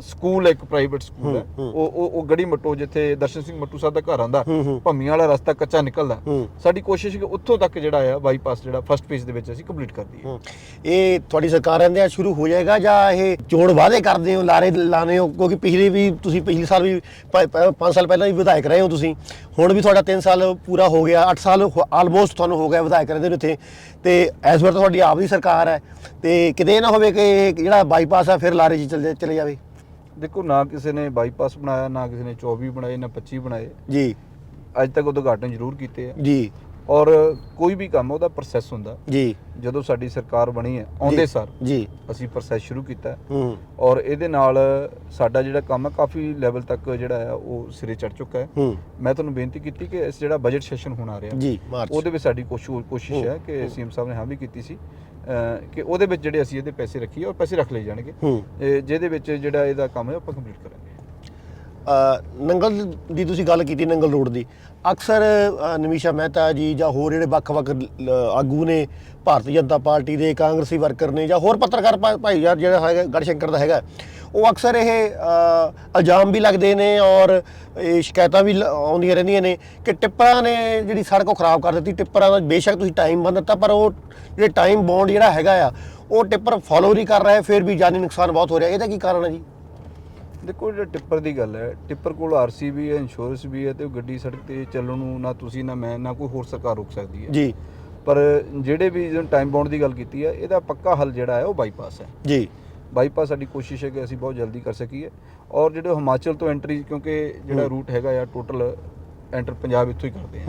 ਸਕੂਲ ਇੱਕ ਪ੍ਰਾਈਵੇਟ ਸਕੂਲ ਹੂੰ। ਉਹ ਉਹ ਉਹ ਗੜੀ ਮੱਟੋ ਜਿੱਥੇ ਦਰਸ਼ਨ ਸਿੰਘ ਮੱਟੂ ਸਾਹਿਬ ਦਾ ਘਰ ਆਂਦਾ ਭੰਮੀਆਂ ਵਾਲਾ ਰਸਤਾ ਕੱਚਾ ਨਿਕਲਦਾ। ਸਾਡੀ ਕੋਸ਼ਿਸ਼ ਹੈ ਕਿ ਉੱਥੋਂ ਤੱਕ ਜਿਹੜਾ ਆ ਬਾਈਪਾਸ ਜਿਹੜਾ ਫਸਟ ਫੇਜ਼ ਦੇ ਵਿੱਚ ਅਸੀਂ ਕੰਪਲੀਟ ਕਰ ਦਈਏ। ਹੂੰ। ਇਹ ਤੁਹਾਡੀ ਸਰਕਾਰ ਰਹਿੰਦੇ ਆ ਸ਼ੁਰੂ ਹੋ ਜਾਏਗਾ ਜਾਂ ਇਹ ਜੋੜ ਵਾਅਦੇ ਕਰਦੇ ਹੋ ਲਾਰੇ ਲਾਣੇ ਹੋ? ਕਿਉਂਕਿ ਪਿਛਲੀ ਵੀ ਤੁਸੀਂ ਪਿਛਲੇ ਸਾਲ ਵੀ 5 ਸਾਲ ਪਹਿਲਾਂ ਵੀ ਵਿਧਾਇਕ ਰਹੇ ਹੋ ਤੁਸੀਂ। ਹੁਣ ਵੀ ਤੁਹਾਡਾ 3 ਸਾਲ ਪੂਰਾ ਹੋ ਗਿਆ 8 ਸਾਲ ਆਲਮੋਸਟ ਤੁਹਾਨੂੰ ਹੋ ਗਿਆ ਵਿਧਾਇਕ ਰਹਿੰਦੇ ਨੂੰ ਇੱਥੇ। ਤੇ ਇਸ ਵਾਰ ਤਾਂ ਤੁਹਾਡੀ ਆਪ ਦੀ ਸਰਕਾਰ ਹੈ। ਤੇ ਕਿਤੇ ਨਾ ਹੋਵੇ ਕਿ ਜਿਹੜਾ ਬਾਈਪਾਸ ਆ ਫਿਰ ਲਾਰੇ 'ਚ ਚਲੇ ਚਲੇ ਜਾਵੇ। ਦੇਖੋ ਨਾ ਕਿਸੇ ਨੇ ਬਾਈਪਾਸ ਬਣਾਇਆ ਨਾ ਕਿਸੇ ਨੇ 24 ਬਣਾਏ ਨਾ 25 ਬਣਾਏ। ਜੀ। ਅੱਜ ਤੱਕ ਉਦਘਾਟਨ ਜ਼ਰੂਰ ਕੀਤੇ ਆ। ਜੀ। ਔਰ ਕੋਈ ਵੀ ਕੰਮ ਉਹਦਾ ਪ੍ਰੋਸੈਸ ਹੁੰਦਾ। ਜੀ। ਜਦੋਂ ਸਾਡੀ ਸਰਕਾਰ ਬਣੀ ਹੈ ਆਉਂਦੇ ਸਾਰ ਜੀ। ਅਸੀਂ ਪ੍ਰੋਸੈਸ ਸ਼ੁਰੂ ਕੀਤਾ। ਹੈ। ਔਰ ਇਹਦੇ ਨਾਲ ਸਾਡਾ ਜਿਹੜਾ ਕੰਮ ਹੈ ਕਾਫੀ ਲੈਵਲ ਤੱਕ ਜਿਹੜਾ ਹੈ ਉਹ ਸਿਰੇ ਚੜ ਚੁੱਕਾ ਹੈ। ਹੂੰ। ਮੈਂ ਤੁਹਾਨੂੰ ਬੇਨਤੀ ਕੀਤੀ ਕਿ ਇਸ ਜਿਹੜਾ ਬਜਟ ਸੈਸ਼ਨ ਹੋਣ ਆ ਰਿਹਾ ਜੀ ਉਹਦੇ ਵਿੱਚ ਸਾਡੀ ਕੋਸ਼ਿਸ਼ ਕੋਸ਼ਿਸ਼ ਹੈ। ਕਿ। ਸੀਐਮ ਸਾਹਿਬ ਨੇ ਹਾਂ ਵੀ ਕੀਤੀ ਸੀ। ਕਿ ਉਹਦੇ ਵਿੱਚ ਜਿਹੜੇ ਅਸੀਂ ਇਹਦੇ ਪੈਸੇ ਰੱਖੀਏ ਔਰ ਪੈਸੇ ਰੱਖ ਲਏ ਜਾਣਗੇ। ਜਿਹਦੇ ਵਿੱਚ ਜਿਹੜਾ ਇਹਦਾ ਕੰਮ ਹੈ ਆਪਾਂ ਕੰਪਲੀਟ ਕਰਾਂਗੇ। ਨੰਗਲ ਦੀ ਤੁਸੀਂ ਗੱਲ ਕੀਤੀ ਨੰਗਲ ਰੋਡ ਦੀ। ਅਕਸਰ ਨਮੀਸ਼ਾ ਮਹਿਤਾ ਜੀ ਜਾਂ ਹੋਰ ਜਿਹੜੇ ਵੱਖ-ਵੱਖ ਆਗੂ ਨੇ ਭਾਰਤੀ ਜਨਤਾ ਪਾਰਟੀ ਦੇ ਕਾਂਗਰਸੀ ਵਰਕਰ ਨੇ ਜਾਂ ਹੋਰ ਪੱਤਰਕਾਰ ਭਾ- ਭਾਈ ਯਾਰ ਜਿਹੜਾ ਹੈਗਾ ਗੜਸ਼ੰਕਰ ਦਾ ਹੈਗਾ ਉਹ ਅਕਸਰ ਇਹ ਅ, ਇਲਜ਼ਾਮ ਵੀ ਲੱਗਦੇ ਨੇ ਔਰ ਇਹ ਸ਼ਿਕਾਇਤਾਂ ਵੀ ਲ- ਆਉਂਦੀਆਂ ਰਹਿੰਦੀਆਂ ਨੇ ਕਿ ਟਿੱਪਰਾਂ ਨੇ ਜਿਹੜੀ ਸੜਕ ਉਹ ਖਰਾਬ ਕਰ ਦਿੱਤੀ। ਟਿੱਪਰਾਂ ਦਾ ਬੇਸ਼ੱਕ ਤੁਸੀਂ ਟਾਈਮ ਬੰਨ ਦਿੱਤਾ ਪਰ ਉਹ ਜਿਹੜੇ ਟਾਈਮ ਬੌਂਡ ਜਿਹੜਾ ਹੈਗਾ ਆ ਉਹ ਟਿੱਪਰ ਫੋਲੋ ਨਹੀਂ ਕਰ ਰਿਹਾ ਫਿਰ ਵੀ ਜਾਨੀ ਨੁਕਸਾਨ ਬਹੁਤ ਹੋ ਰਿਹਾ। ਇਹਦਾ ਕੀ ਕਾਰਨ ਹੈ ਜੀ? ਦੇਖੋ ਜਿਹੜਾ ਟਿੱਪਰ ਦੀ ਗੱਲ ਹੈ ਟਿੱਪਰ ਕੋਲ ਆਰਸੀ ਵੀ ਹੈ ਇੰਸ਼ੋਰੈਂਸ ਵੀ ਹੈ ਤੇ ਉਹ ਗੱਡੀ ਸੜਕ ਤੇ ਚੱਲਣ ਨੂੰ ਨਾ ਤੁਸੀਂ ਨਾ ਮੈਂ ਨਾ ਕੋਈ ਹੋਰ ਸਰਕਾਰ ਰੋਕ ਸਕਦੀ ਹੈ। ਜੀ। ਪਰ ਜਿਹੜੇ ਵੀ ਟਾਈਮ ਬਾਉਂਡ ਦੀ ਗੱਲ ਕੀਤੀ ਹੈ ਇਹਦਾ ਪੱਕਾ ਹੱਲ ਜਿਹੜਾ ਹੈ ਉਹ ਬਾਈਪਾਸ ਹੈ। ਜੀ। ਬਾਈਪਾਸ ਸਾਡੀ ਕੋਸ਼ਿਸ਼ ਹੈ ਕਿ ਅਸੀਂ ਬਹੁਤ ਜਲਦੀ ਕਰ ਸਕੀਏ। ਔਰ ਜਿਹੜੇ ਹਿਮਾਚਲ ਤੋਂ ਐਂਟਰੀ ਕਿਉਂਕਿ ਜਿਹੜਾ। ਰੂਟ ਹੈਗਾ ਆ ਟੋਟਲ ਐਂਟਰ ਪੰਜਾਬ ਇੱਥੋਂ ਹੀ ਕਰਦੇ ਆ।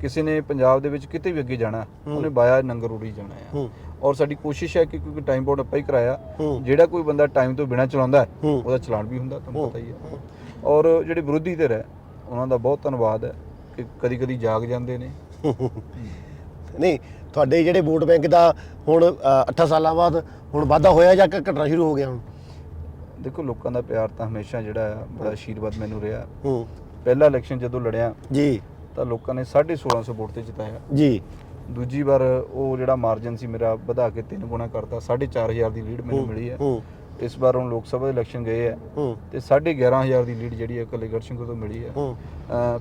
ਕਿਸੇ ਨੇ ਪੰਜਾਬ ਦੇ ਵਿੱਚ ਕਿਤੇ ਵੀ ਅੱਗੇ ਜਾਣਾ। ਉਹਨੇ ਬਾਇਆ ਨੰਗਰ ਰੋਡ ਹੀ ਜਾਣਾ ਆ। ਔਰ ਸਾਡੀ ਕੋਸ਼ਿਸ਼ ਹੈ ਕਿ ਕਿਉਂਕਿ ਟਾਈਮ ਬਾਉਂਡ ਆਪਾਂ ਹੀ ਕਰਾਇਆ ਜਿਹੜਾ ਕੋਈ ਬੰਦਾ ਟਾਈਮ ਤੋਂ ਬਿਨਾਂ ਚਲਾਉਂਦਾ। ਉਹਦਾ ਚਲਾਨ ਵੀ ਹੁੰਦਾ ਤੁਹਾਨੂੰ। ਪਤਾ ਹੀ ਹੈ। ਔਰ ਜਿਹੜੇ ਵਿਰੋਧੀ ਧਿਰ ਹੈ ਉਹਨਾਂ ਦਾ ਬਹੁਤ ਧੰਨਵਾਦ ਹੈ ਕਿ ਕਦੀ ਕਦੀ ਜਾਗ ਜਾਂਦੇ ਨੇ। ਨਹੀਂ ਤੁਹਾਡੇ ਜਿਹੜੇ ਵੋਟ ਬੈਂਕ ਦਾ ਹੁਣ 8 ਸਾਲਾਂ ਬਾਅਦ ਹੁਣ ਵਾਧਾ ਹੋਇਆ ਜਾਂ ਘਟਣਾ ਸ਼ੁਰੂ ਹੋ ਗਿਆ ਹੁਣ? ਦੇਖੋ ਲੋਕਾਂ ਦਾ ਪਿਆਰ ਤਾਂ ਹਮੇਸ਼ਾ ਜਿਹੜਾ ਆ ਬੜਾ ਆਸ਼ੀਰਵਾਦ ਮੈਨੂੰ ਰਿਹਾ। ਹੂੰ। ਪਹਿਲਾ ਇਲੈਕਸ਼ਨ ਜਦੋਂ ਲੜਿਆ ਜੀ। ਤਾਂ ਲੋਕਾਂ ਨੇ 1650 ਵੋਟ ਤੇ ਜਿਤਾਇਆ। ਜੀ। ਦੂਜੀ ਵਾਰ ਉਹ ਜਿਹੜਾ ਮਾਰਜਨ ਸੀ ਮੇਰਾ ਵਧਾ ਕੇ ਤਿੰਨ ਗੁਣਾ ਕਰਤਾ 4500 ਦੀ ਲੀਡ ਮੈਨੂੰ ਮਿਲੀ ਹੈ। ਹੂੰ। ਇਸ ਵਾਰ ਹੁਣ ਲੋਕ ਸਭਾ ਦੇ ਇਲੈਕਸ਼ਨ ਗਏ ਹੈ ਹੂੰ। ਤੇ 11500 ਦੀ ਲੀਡ ਜਿਹੜੀ ਹੈ ਇਕੱਲੇ ਗੜਸ਼ੰਕਰ ਤੋਂ ਮਿਲੀ ਹੈ।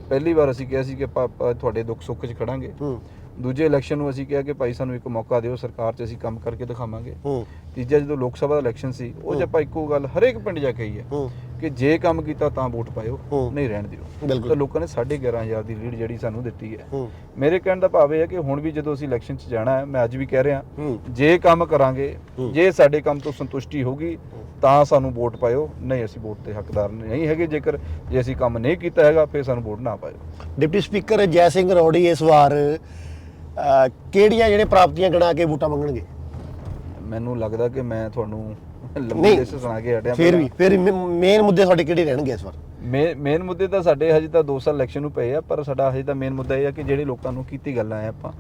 ਪਹਿਲੀ ਵਾਰ ਅਸੀਂ ਕਿਹਾ ਸੀ ਕਿ ਆਪਾਂ ਤੁਹਾਡੇ ਦੁੱਖ ਸੁੱਖ 'ਚ ਖੜਾਂਗੇ। ਹੂੰ। ਦੂਜੇ ਇਲੈਕਸ਼ਨ ਨੂੰ ਅਸੀਂ ਕਿਹਾ ਕਿ ਭਾਈ ਸਾਨੂੰ ਇੱਕ ਮੌਕਾ ਦਿਓ ਸਰਕਾਰ 'ਚ ਅਸੀਂ ਕੰਮ ਕਰਕੇ ਦਿਖਾਵਾਂਗੇ। ਹੂੰ। ਤੀਜਾ ਜਦੋਂ ਲੋਕ ਸਭਾ ਦਾ ਇਲੈਕਸ਼ਨ ਸੀ ਉਹ 'ਚ। ਆਪਾਂ ਇੱਕੋ ਗੱਲ ਹਰੇਕ ਪਿੰਡ ਜਾ ਕੇ ਹੈ ਹੂੰ। ਕਿ ਜੇ ਕੰਮ ਕੀਤਾ ਤਾਂ ਵੋਟ ਪਾਇਓ। ਨਹੀਂ ਰਹਿਣ ਦਿਓ। ਤਾਂ ਲੋਕਾਂ ਨੇ 11500 ਦੀ ਲੀਡ ਜਿਹੜੀ ਸਾਨੂੰ ਦਿੱਤੀ ਹੈ। ਮੇਰੇ ਕਹਿਣ ਦਾ ਭਾਵ ਇਹ ਹੈ ਕਿ ਹੁਣ ਵੀ ਜਦੋਂ ਅਸੀਂ ਇਲੈਕਸ਼ਨ 'ਚ ਜਾਣਾ ਹੈ ਮੈਂ ਅੱਜ ਵੀ ਕਹਿ ਰਿਹਾ ਜੇ ਕੰਮ ਕਰਾਂਗੇ। ਜੇ ਸਾਡੇ ਕੰਮ ਤੋਂ ਸੰਤੁਸ਼ਟੀ ਹੋਗੀ ਤਾਂ ਸਾਨੂੰ ਵੋਟ ਪਾਇਓ ਨਹੀਂ ਅਸੀਂ ਵੋਟ ਦੇ ਹੱਕਦਾਰ ਨਹੀਂ ਹੈਗੇ। ਜੇਕਰ ਜੇ ਅਸੀਂ ਕੰਮ ਨਹੀਂ ਕੀਤਾ ਹੈਗਾ ਫਿਰ ਸਾਨੂੰ ਵੋਟ ਨਾ ਪਾਇਓ। ਡਿਪਟੀ ਸਪੀਕਰ ਜੈ ਸਿੰਘ ਰੌੜੀ ਇਸ ਵਾਰ ਕਿਹੜੀਆਂ ਜਿਹੜੇ ਪ੍ਰਾਪਤੀਆਂ ਗਣਾ ਕੇ ਵੋਟਾਂ ਮੰਗਣਗੇ? ਮੈਨੂੰ ਲੱਗਦਾ ਕਿ ਮੈਂ ਤੁਹਾਨੂੰ ਲੰਬੀ ਨਹੀਂ, ਲਿਸਟ ਸੁਣਾ ਕੇ ਹਟਿਆ ਫਿਰ ਵੀ ਫਿਰ ਮੇਨ ਮੁੱਦੇ ਤੁਹਾਡੇ ਕਿਹੜੇ ਰਹਿਣਗੇ ਇਸ ਵਾਰ? ਮੇਨ ਮੁੱਦੇ ਤਾਂ ਸਾਡੇ ਹਜੇ ਤਾਂ 2 ਸਾਲ ਇਲੈਕਸ਼ਨ ਨੂੰ ਪਏ ਆ ਪਰ ਸਾਡਾ ਹਜੇ ਤਾਂ ਮੇਨ ਮੁੱਦਾ ਇਹ ਆ ਕਿ ਜਿਹੜੇ ਲੋਕਾਂ ਨੂੰ ਕੀਤੀ ਗੱਲਾਂ ਆ ਆਪਾਂ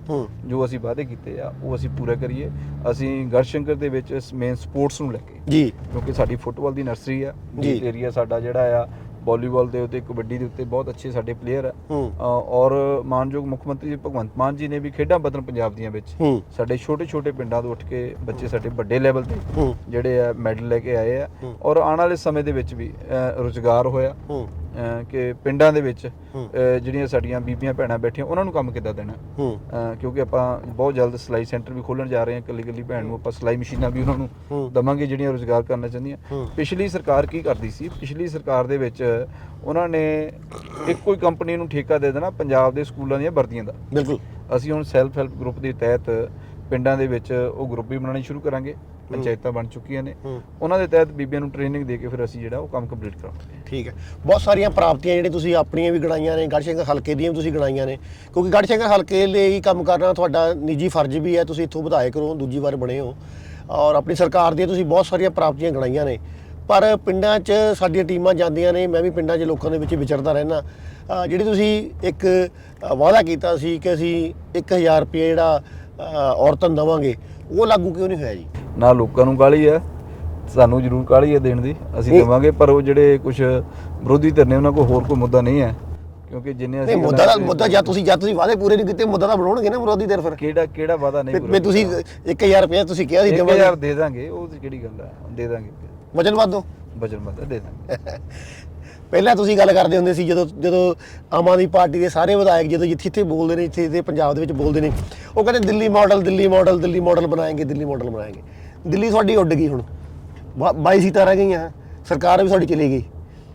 ਜੋ ਅਸੀਂ ਵਾਅਦੇ ਕੀਤੇ ਆ ਉਹ ਅਸੀਂ ਪੂਰਾ ਕਰੀਏ। ਅਸੀਂ ਗੜਸ਼ੰਕਰ ਦੇ ਵਿੱਚ ਮੇਨ ਸਪੋਰਟਸ ਨੂੰ ਲੈ ਕੇ ਜੀ। ਕਿਉਂਕਿ ਸਾਡੀ ਫੁੱਟਬਾਲ ਦੀ ਨਰਸਰੀ ਆ। ਜੀ। ਏਰੀਆ ਸਾਡਾ ਜਿਹੜਾ ਆ ਵਾਲੀਬਾਲ ਦੇ ਉੱਤੇ ਕਬੱਡੀ ਦੇ ਉੱਤੇ ਬਹੁਤ ਅੱਛੇ ਸਾਡੇ ਪਲੇਅਰ ਆ। ਔਰ ਮਾਨਯੋਗ ਮੁੱਖ ਮੰਤਰੀ ਜੀ ਭਗਵੰਤ ਮਾਨ ਜੀ ਨੇ ਵੀ ਖੇਡਾਂ ਬਦਲ ਪੰਜਾਬ ਦੀਆਂ ਵਿੱਚ ਸਾਡੇ ਛੋਟੇ ਛੋਟੇ ਪਿੰਡਾਂ ਤੋਂ ਉੱਠ ਕੇ ਬੱਚੇ ਸਾਡੇ ਵੱਡੇ ਲੈਵਲ ਤੇ ਜਿਹੜੇ ਆ ਮੈਡਲ ਲੈ ਕੇ ਆਏ ਆ। ਔਰ ਆਉਣ ਵਾਲੇ ਸਮੇਂ ਦੇ ਵਿੱਚ ਵੀ ਰੁਜ਼ਗਾਰ ਹੋਇਆ। ਕਿ ਪਿੰਡਾਂ ਦੇ ਵਿੱਚ ਜਿਹੜੀਆਂ ਸਾਡੀਆਂ ਬੀਬੀਆਂ ਭੈਣਾਂ ਬੈਠੀਆਂ ਉਹਨਾਂ ਨੂੰ ਕੰਮ ਕਿੱਦਾਂ ਦੇਣਾ? ਕਿਉਂਕਿ ਆਪਾਂ ਬਹੁਤ ਜਲਦ ਸਿਲਾਈ ਸੈਂਟਰ ਵੀ ਖੋਲਣ ਜਾ ਰਹੇ ਹਾਂ ਕੱਲੀ ਕੱਲੀ ਭੈਣ ਨੂੰ ਆਪਾਂ ਸਿਲਾਈ ਮਸ਼ੀਨਾਂ ਵੀ ਉਹਨਾਂ ਨੂੰ। ਦਵਾਂਗੇ ਜਿਹੜੀਆਂ ਰੋਜ਼ਗਾਰ ਕਰਨਾ ਚਾਹੁੰਦੀਆਂ। ਪਿਛਲੀ ਸਰਕਾਰ ਕੀ ਕਰਦੀ ਸੀ? ਪਿਛਲੀ ਸਰਕਾਰ ਦੇ ਵਿੱਚ ਉਹਨਾਂ ਨੇ ਇੱਕੋ ਹੀ ਕੰਪਨੀ ਨੂੰ ਠੇਕਾ ਦੇ ਦੇਣਾ ਪੰਜਾਬ ਦੇ ਸਕੂਲਾਂ ਦੀਆਂ ਵਰਦੀਆਂ ਦਾ। ਬਿਲਕੁਲ। ਅਸੀਂ ਹੁਣ ਸੈਲਫ ਹੈਲਪ ਗਰੁੱਪ ਦੇ ਤਹਿਤ ਪਿੰਡਾਂ ਦੇ ਵਿੱਚ ਉਹ ਗਰੁੱਪ ਵੀ ਬਣਾਉਣੇ ਸ਼ੁਰੂ ਕਰਾਂਗੇ ਪੰਚਾਇਤਾਂ ਬਣ ਚੁੱਕੀਆਂ ਨੇ। ਉਹਨਾਂ ਦੇ ਤਹਿਤ ਬੀਬੀਆਂ ਨੂੰ ਟ੍ਰੇਨਿੰਗ ਦੇ ਕੇ ਫਿਰ ਅਸੀਂ ਜਿਹੜਾ ਉਹ ਕੰਮ ਕੰਪਲੀਟ ਕਰਾਵਾਂਗੇ। ਠੀਕ ਹੈ। ਬਹੁਤ ਸਾਰੀਆਂ ਪ੍ਰਾਪਤੀਆਂ ਜਿਹੜੇ ਤੁਸੀਂ ਆਪਣੀਆਂ ਵੀ ਗਣਾਈਆਂ ਨੇ ਗੜਸ਼ੰਕਰ ਹਲਕੇ ਦੀਆਂ ਵੀ ਤੁਸੀਂ ਗਣਾਈਆਂ ਨੇ। ਕਿਉਂਕਿ ਗੜਸ਼ੰਕਰ ਹਲਕੇ ਲਈ ਕੰਮ ਕਰਨਾ ਤੁਹਾਡਾ ਨਿੱਜੀ ਫਰਜ਼ ਵੀ ਹੈ, ਤੁਸੀਂ ਇੱਥੋਂ ਵਿਧਾਇਕ ਹੋ ਦੂਜੀ ਵਾਰ ਬਣੇ ਹੋ। ਔਰ ਆਪਣੀ ਸਰਕਾਰ ਦੀਆਂ ਤੁਸੀਂ ਬਹੁਤ ਸਾਰੀਆਂ ਪ੍ਰਾਪਤੀਆਂ ਗਣਾਈਆਂ ਨੇ। ਪਰ ਪਿੰਡਾਂ 'ਚ ਸਾਡੀਆਂ ਟੀਮਾਂ ਜਾਂਦੀਆਂ ਨੇ, ਮੈਂ ਵੀ ਪਿੰਡਾਂ 'ਚ ਲੋਕਾਂ ਦੇ ਵਿੱਚ ਵਿਚਰਦਾ ਰਹਿਣਾ ਜਿਹੜੀ ਤੁਸੀਂ ਇੱਕ ਵਾਅਦਾ ਕੀਤਾ ਸੀ ਕਿ ਅਸੀਂ 1000 ਰੁਪਏ ਜਿਹੜਾ ਔਰਤਾਂ ਨੂੰ ਦੇਵਾਂਗੇ, ਉਹ ਲਾਗੂ ਕਿਉਂ ਨਹੀਂ ਹੋਇਆ ਜੀ? ਨਾ ਲੋਕਾਂ ਨੂੰ ਕਾਹਲੀ ਹੈ ਸਾਨੂੰ ਜ਼ਰੂਰ ਕਾਹਲੀ ਹੈ ਦੇਣ ਦੀ ਅਸੀਂ ਨਹੀਂ। ਦੇਵਾਂਗੇ ਪਰ ਉਹ ਜਿਹੜੇ ਕੁਝ ਵਿਰੋਧੀ ਧਿਰ ਨੇ ਉਹਨਾਂ ਕੋਲ ਹੋਰ ਕੋਈ ਮੁੱਦਾ ਨਹੀਂ ਹੈ ਕਿਉਂਕਿ ਜਿੰਨੇ ਨਹੀਂ ਅਸੀਂ ਮੁੱਦਾ ਦਾ ਗੱਲਾਂ- ਮੁੱਦਾ ਜਦ ਤੁਸੀਂ ਜਦ ਤੁਸੀਂ ਵਾਅਦੇ ਪੂਰੇ ਨਹੀਂ ਕੀਤੇ ਮੁੱਦਾ ਤਾਂ ਬਣਾਉਣਗੇ ਨਾ ਵਿਰੋਧੀ ਧਿਰ ਫਿਰ। ਕਿਹੜਾ ਕਿਹੜਾ ਵਾਦਾ ਨਹੀਂ ਵੀ- ਤੁਸੀਂ 1000 ਰੁਪਏ ਤੁਸੀਂ ਕਿਹਾ ਸੀ ਦੇਵਾਂਗੇ। ਹਜ਼ਾਰ ਦੇ ਦਾਂਗੇ ਉਹ ਕਿਹੜੀ ਗੱਲ ਹੈ ਦੇ ਦਾਂਗੇ। ਵਚਨਬੱਧ ਬਜਟ ਮਤਾ ਦੇ ਦਾਂਗੇ। ਪਹਿਲਾਂ ਤੁਸੀਂ ਗੱਲ ਕਰਦੇ ਹੁੰਦੇ ਸੀ ਜਦੋਂ ਜਦੋਂ ਆਮ ਆਦਮੀ ਪਾਰਟੀ ਦੇ ਸਾਰੇ ਵਿਧਾਇਕ ਜਦੋਂ ਜਿੱਥੇ ਇੱਥੇ ਬੋਲਦੇ ਨੇ ਇੱਥੇ ਦੇ ਪੰਜਾਬ ਦੇ ਵਿੱਚ ਬੋਲਦੇ ਨੇ ਉਹ ਕਹਿੰਦੇ Delhi model Delhi model Delhi model ਬਣਾਏਗੇ Delhi model ਬਣਾਏਗੇ। ਦਿੱਲੀ ਤੁਹਾਡੀ ਉੱਡ ਗਈ ਹੁਣ। 22 ਸੀਟਾਂ ਰਹਿ ਗਈਆਂ ਸਰਕਾਰ ਵੀ ਤੁਹਾਡੀ ਚਲੀ ਗਈ।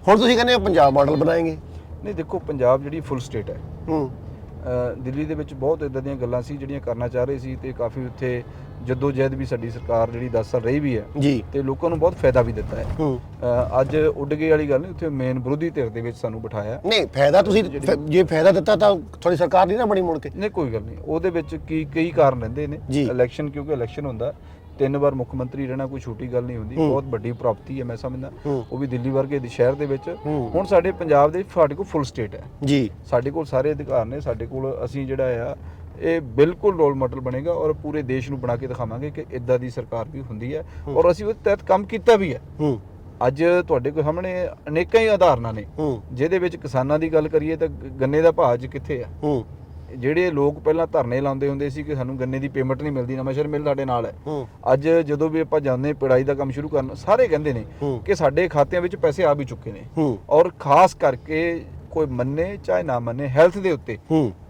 ਹੁਣ ਤੁਸੀਂ ਕਹਿੰਦੇ ਹੋ ਪੰਜਾਬ ਮਾਡਲ ਬਣਾਏਗੇ। ਨਹੀਂ ਦੇਖੋ ਪੰਜਾਬ ਜਿਹੜੀ ਫੁੱਲ ਸਟੇਟ ਹੈ। ਹੂੰ। ਅ, ਦਿੱਲੀ ਦੇ ਵਿੱਚ ਬਹੁਤ ਇਦਾਂ ਦੀਆਂ ਗੱਲਾਂ ਸੀ ਜਿਹੜੀਆਂ ਕਰਨਾ ਚਾਹ ਰਹੇ ਸੀ ਤੇ ਕਾਫੀ ਉੱਥੇ ਜਦੋਂ ਜਹਿਦ ਵੀ ਸਾਡੀ ਸਰਕਾਰ ਜਿਹੜੀ 10 ਸਾਲ ਰਹੀ ਵੀ ਹੈ ਜੀ। ਤੇ ਲੋਕਾਂ ਨੂੰ ਬਹੁਤ ਫਾਇਦਾ ਵੀ ਦਿੱਤਾ ਹੈ। ਹੂੰ। ਅ, ਅੱਜ ਉੱਡ ਗਏ ਵਾਲੀ ਗੱਲ ਨਹੀਂ ਉੱਥੇ ਮੇਨ ਵਿਰੋਧੀ ਧਿਰ ਦੇ ਵਿੱਚ ਸਾਨੂੰ ਬਿਠਾਇਆ ਨਹੀਂ ਫਾਇਦਾ ਤੁਸੀਂ ਫ- ਜੇ ਫਾਇਦਾ ਦਿੱਤਾ ਤਾਂ ਤੁਹਾਡੀ ਸਰਕਾਰ ਨਹੀਂ ਨਾ ਬਣੀ ਮੁੜ ਕੇ। ਨਹੀਂ ਕੋਈ ਗੱਲ ਨਹੀਂ। ਉਹਦੇ ਵਿੱਚ ਕੀ ਕਈ ਕਾਰਨ ਰਹਿੰਦੇ ਨੇ। ਜੀ। ਇਲੈਕਸ਼ਨ ਕਿਉਂਕਿ ਇਲੈਕਸ਼ਨ ਹੁੰਦਾ। ਤਿੰਨ ਵਾਰ ਮੁੱਖ ਮੰਤਰੀ ਰਹਿਣਾ ਕੋਈ ਛੋਟੀ ਗੱਲ ਨਹੀਂ ਹੁੰਦੀ। ਬਹੁਤ ਵੱਡੀ ਪ੍ਰਾਪਤੀ ਹੈ ਮੈਂ ਸਮਝਦਾ। ਉਹ ਵੀ ਦਿੱਲੀ ਵਰਗੇ ਸ਼ਹਿਰ ਦੇ ਵਿੱਚ। ਹੁਣ ਸਾਡੇ ਪੰਜਾਬ ਦੇ ਸਾਡੇ ਕੋਲ ਫੁੱਲ ਸਟੇਟ ਹੈ। ਜੀ। ਸਾਡੇ ਕੋਲ ਸਾਰੇ ਅਧਿਕਾਰ ਨੇ ਸਾਡੇ ਕੋਲ ਅਸੀਂ ਜਿਹੜਾ ਆ ਇਹ ਬਿਲਕੁਲ ਰੋਲ ਮਾਡਲ ਬਣੇਗਾ ਔਰ ਪੂਰੇ ਦੇਸ਼ ਨੂੰ ਬਣਾ ਕੇ ਦਿਖਾਵਾਂਗੇ ਕਿ ਇਦਾਂ ਦੀ ਸਰਕਾਰ ਵੀ ਹੁੰਦੀ ਹੈ। ਔਰ ਅਸੀਂ ਉਹਦੇ ਤਹਿਤ ਕੰਮ ਕੀਤਾ ਵੀ ਹੈ। ਅੱਜ ਤੁਹਾਡੇ ਕੋਲ ਸਾਹਮਣੇ ਅਨੇਕਾਂ ਹੀ ਉਦਾਹਰਨਾਂ ਨੇ। ਜਿਹਦੇ ਵਿੱਚ ਕਿਸਾਨਾਂ ਦੀ ਗੱਲ ਕਰੀਏ ਤਾਂ ਗੰਨੇ ਦਾ ਭਾਅ ਅੱਜ ਕਿੱਥੇ ਆ? ਜਿਹੜੇ ਲੋਕ ਪਹਿਲਾਂ ਧਰਨੇ ਲਾਉਂਦੇ ਹੁੰਦੇ ਸੀ ਕਿ ਸਾਨੂੰ ਗੰਨੇ ਦੀ ਪੇਮੈਂਟ ਨਹੀਂ ਮਿਲਦੀ ਨਵਾਂਸ਼ਹਿਰ ਮਿਲ ਸਾਡੇ ਨਾਲ ਹੈ। ਅੱਜ ਜਦੋਂ ਵੀ ਆਪਾਂ ਜਾਂਦੇ ਪੜਾਈ ਦਾ ਕੰਮ ਸ਼ੁਰੂ ਕਰਨ ਸਾਰੇ ਕਹਿੰਦੇ ਨੇ। ਕਿ ਸਾਡੇ ਖਾਤਿਆਂ ਵਿੱਚ ਪੈਸੇ ਆ ਵੀ ਚੁੱਕੇ ਨੇ। ਔਰ ਖਾਸ ਕਰਕੇ ਕੋਈ ਮੰਨੇ ਚਾਹੇ ਨਾ ਮੰਨੇ ਹੈਲਥ ਦੇ ਉੱਤੇ।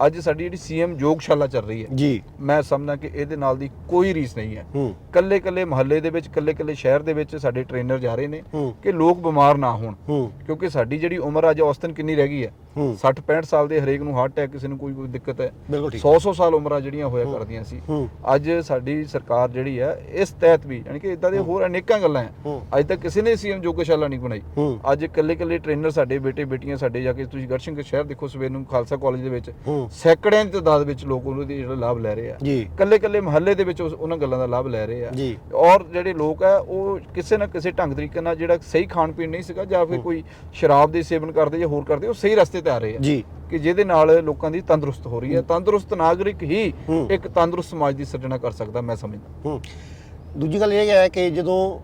ਅੱਜ ਸਾਡੀ ਜਿਹੜੀ ਸੀਐਮ ਯੋਗਸ਼ਾਲਾ ਚੱਲ ਰਹੀ ਹੈ। ਜੀ। ਮੈਂ ਸਮਝਦਾ ਕਿ ਇਹਦੇ ਨਾਲ ਦੀ ਕੋਈ ਰੀਸ ਨਹੀਂ ਹੈ। ਕੱਲੇ ਕੱਲੇ ਮਹੱਲੇ ਦੇ ਵਿੱਚ ਕੱਲੇ ਕੱਲੇ ਸ਼ਹਿਰ ਦੇ ਵਿੱਚ ਸਾਡੇ ਟ੍ਰੇਨਰ ਜਾ ਰਹੇ ਨੇ ਕਿ ਲੋਕ ਬਿਮਾਰ ਨਾ ਹੋਣ। ਕਿਉਂਕਿ ਸਾਡੀ ਜਿਹੜੀ ਉਮਰ ਅੱਜ ਔਸਤਨ ਕਿੰਨੀ ਰਹਿ ਗਈ ਹੂੰ? 60 65 ਸਾਲ ਦੇ ਹਰੇਕ ਨੂੰ ਹਾਰਟ ਅਟੈਕ ਕਿਸੇ ਨੂੰ ਕੋਈ ਕੋਈ ਦਿੱਕਤ ਹੈ। ਬਿਲਕੁਲ ਠੀਕ। 100 100 ਸਾਲ ਉਮਰਾਂ ਜਿਹੜੀਆਂ ਹੋਇਆ। ਕਰਦੀਆਂ ਸੀ। ਅੱਜ ਸਾਡੀ ਸਰਕਾਰ ਜਿਹੜੀ ਹੈ ਇਸ ਤਹਿਤ ਵੀ ਯਾਨੀ ਕਿ ਇਦਾਂ ਦੇ ਹੋਰ ਅਨੇਕਾਂ ਗੱਲਾਂ ਹੈ। ਅੱਜ ਤੱਕ ਕਿਸੇ ਨੇ ਸੀਐਮ ਯੋਗਸ਼ਾਲਾ ਨਹੀਂ ਬਣਾਈ। ਅੱਜ ਇਕੱਲੇ ਇਕੱਲੇ ਟ੍ਰੇਨਰ ਸਾਡੇ ਬੇਟੇ ਬੇਟੀਆਂ ਸਾਡੇ ਜਾ ਕੇ ਤੁਸੀਂ ਗੜਸ਼ੰਕਰ ਸ਼ਹਿਰ ਦੇਖੋ ਸਵੇਰ ਨੂੰ ਖਾਲਸਾ ਕਾਲਜ ਦੇ ਵਿੱਚ। ਸੈਂਕੜਿਆਂ ਦੀ ਤਾਦਾਦ ਵਿੱਚ ਲੋਕ ਉਹਨਾਂ ਦੀ ਜਿਹੜਾ ਲਾਭ ਲੈ ਰਹੇ ਆ। ਇਕੱਲੇ ਇਕੱਲੇ ਮਹੱਲੇ ਦੇ ਵਿੱਚ ਉਹਨਾਂ ਗੱਲਾਂ ਦਾ ਲਾਭ ਲੈ ਰਹੇ ਆ। ਔਰ ਜਿਹੜੇ ਲੋਕ ਆ ਉਹ ਕਿਸੇ ਨਾ ਕਿਸੇ ਢੰਗ ਤਰੀਕੇ ਨਾਲ ਜਿਹੜਾ ਸਹੀ ਖਾਣ ਪੀਣ ਨਹੀਂ ਸੀਗਾ ਜਾਂ ਫਿਰ ਕੋਈ ਸ਼ਰਾਬ ਦੇ ਸੇਵਨ ਕਰਦੇ ਜਾਂ ਹੋਰ ਕਰਦੇ ਉਹ ਸਹੀ ਰਸਤੇ ਤੇ ਆ ਰਹੇ ਆ। ਜੀ। ਕਿ ਜਿਹਦੇ ਨਾਲ ਲੋਕਾਂ ਦੀ ਤੰਦਰੁਸਤ ਹੋ ਰਹੀ ਹੈ। ਤੰਦਰੁਸਤ ਨਾਗਰਿਕ ਹੀ। ਇੱਕ ਤੰਦਰੁਸਤ ਸਮਾਜ ਦੀ ਸਿਰਜਣਾ ਕਰ ਸਕਦਾ ਮੈਂ ਸਮਝਦਾ। ਹੂੰ। ਦੂਜੀ ਗੱਲ ਇਹ ਹੈ ਕਿ ਜਦੋਂ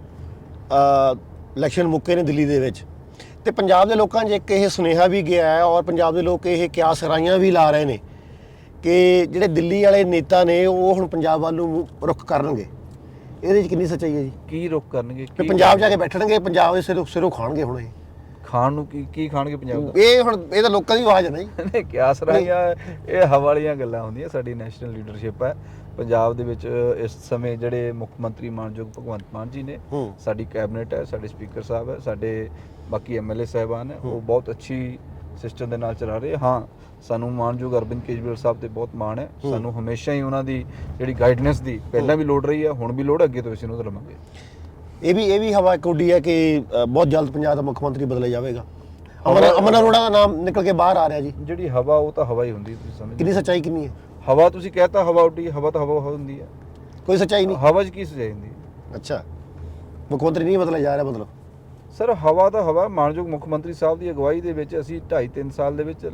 ਅ, ਇਲੈਕਸ਼ਨ ਮੁੱਕੇ ਨੇ ਦਿੱਲੀ ਦੇ ਵਿੱਚ ਤੇ ਪੰਜਾਬ ਦੇ ਲੋਕਾਂ 'ਚ ਇੱਕ ਇਹ ਸੁਨੇਹਾ ਵੀ ਗਿਆ ਹੈ ਔਰ ਪੰਜਾਬ ਦੇ ਲੋਕ ਇਹ ਕਿਆਸ ਰਾਈਆਂ ਵੀ ਲਾ ਰਹੇ ਨੇ ਕਿ ਜਿਹੜੇ ਦਿੱਲੀ ਵਾਲੇ ਨੇਤਾ ਨੇ ਉਹ ਹੁਣ ਪੰਜਾਬ ਵੱਲ ਨੂੰ ਰੁਖ ਕਰਨਗੇ। ਇਹਦੇ 'ਚ ਕਿੰਨੀ ਸੱਚਾਈ ਹੈ ਜੀ? ਕੀ ਰੁਕ ਕਰਨਗੇ? ਕੀ ਪੰਜਾਬ ਜਾ ਕੇ ਬੈਠਣਗੇ ਪੰਜਾਬ ਦੇ ਸਿਰੋਂ ਸਿਰੋਂ ਖਾਣਗੇ ਹੁਣ ਇਹ। ਖਾਣ ਨੂੰ ਕੀ ਕੀ ਖਾਣਗੇ ਪੰਜਾਬ ਦਾ? ਇਹ ਹੁਣ ਇਹ ਤਾਂ ਲੋਕਾਂ ਦੀ ਆਵਾਜ਼ ਹੈ ਨਾ ਜੀ। ਨਹੀਂ ਕਿਆਸ ਰਾਈਆਂ ਇਹ ਹਵਾ ਵਾਲੀਆਂ ਗੱਲਾਂ ਹੁੰਦੀਆਂ ਸਾਡੀ ਨੈਸ਼ਨਲ ਲੀਡਰਸ਼ਿਪ ਹੈ। ਪੰਜਾਬ ਦੇ ਵਿੱਚ ਇਸ ਸਮੇਂ ਜਿਹੜੇ ਮੁੱਖ ਮੰਤਰੀ ਮਾਨਯੋਗ ਭਗਵੰਤ ਮਾਨ ਜੀ ਨੇ ਸਾਡੀ ਕੈਬਨਿਟ ਹੈ ਸਾਡੇ ਸਪੀਕਰ ਸਾਹਿਬ ਹੈ ਸਾਡੇ ਬਾਕੀ ਐਮਐਲਏ ਸਾਹਿਬਾਨ ਹੈ ਉਹ ਬਹੁਤ ਅੱਛੀ ਸਿਸਟਮ ਦੇ ਨਾਲ ਚਲਾ ਰਹੇ। ਹਾਂ ਸਾਨੂੰ ਮਾਨਯੋਗ ਅਰਵਿੰਦ ਕੇਜਰੀਵਾਲ ਸਾਹਿਬ ਤੇ ਬਹੁਤ ਮਾਣ ਹੈ। ਸਾਨੂੰ ਹਮੇਸ਼ਾ ਹੀ ਉਹਨਾਂ ਦੀ ਜਿਹੜੀ ਗਾਈਡਨੈਂਸ ਦੀ ਪਹਿਲਾਂ ਵੀ ਲੋੜ ਰਹੀ ਹੈ ਹੁਣ ਵੀ ਲੋੜ ਅੱਗੇ ਤੋਂ ਅਸੀਂ ਉਹਨੂੰ ਲਵਾਂਗੇ ਇਹ ਵੀ ਇਹ ਵੀ ਹਵਾ ਇੱਕ ਉੱਡੀ ਹੈ ਕਿ ਅ, ਬਹੁਤ ਜਲਦ ਪੰਜਾਬ ਦਾ ਮੁੱਖ ਮੰਤਰੀ ਬਦਲਿਆ ਜਾਵੇਗਾ। ਅਮਨ ਅਮਨ ਅਰੋੜਾ ਦਾ ਨਾਮ ਨਿਕਲ ਕੇ ਬਾਹਰ ਆ ਰਿਹਾ ਜੀ। ਜਿਹੜੀ ਹਵਾ ਉਹ ਤਾਂ ਹਵਾ ਹੀ ਹੁੰਦੀ ਹੈ, ਤੁਸੀਂ ਸਮਝਦੇ ਕਿੰਨੀ ਸੱਚਾਈ ਕਿੰਨੀ ਹੈ? ਹਵਾ ਤੁਸੀਂ ਕਹਿਤਾ ਹਵਾ ਉੱਡੀ ਹਵਾ ਤਾਂ ਹਵਾ ਹੁੰਦੀ ਹੈ। ਕੋਈ ਸੱਚਾਈ ਨਹੀਂ। ਹਵਾ 'ਚ ਕੀ ਸਜਾਈ ਹੁੰਦੀ ਹੈ? ਅੱਛਾ। ਮੁੱਖ ਮੰਤਰੀ ਨਹੀਂ ਬਦਲਿਆ ਜਾ ਰਿਹਾ ਮਤਲਬ? ਸਰ ਹਵਾ ਤਾਂ ਹਵਾ ਮਾਨਯੋਗ ਮੁੱਖ ਮੰਤਰੀ ਸਾਹਿਬ ਦੀ ਅਗਵਾਈ ਦੇ ਵਿੱਚ ਅਸੀਂ 2.5 3 ਸਾਲ ਦੇ ਵਿੱਚ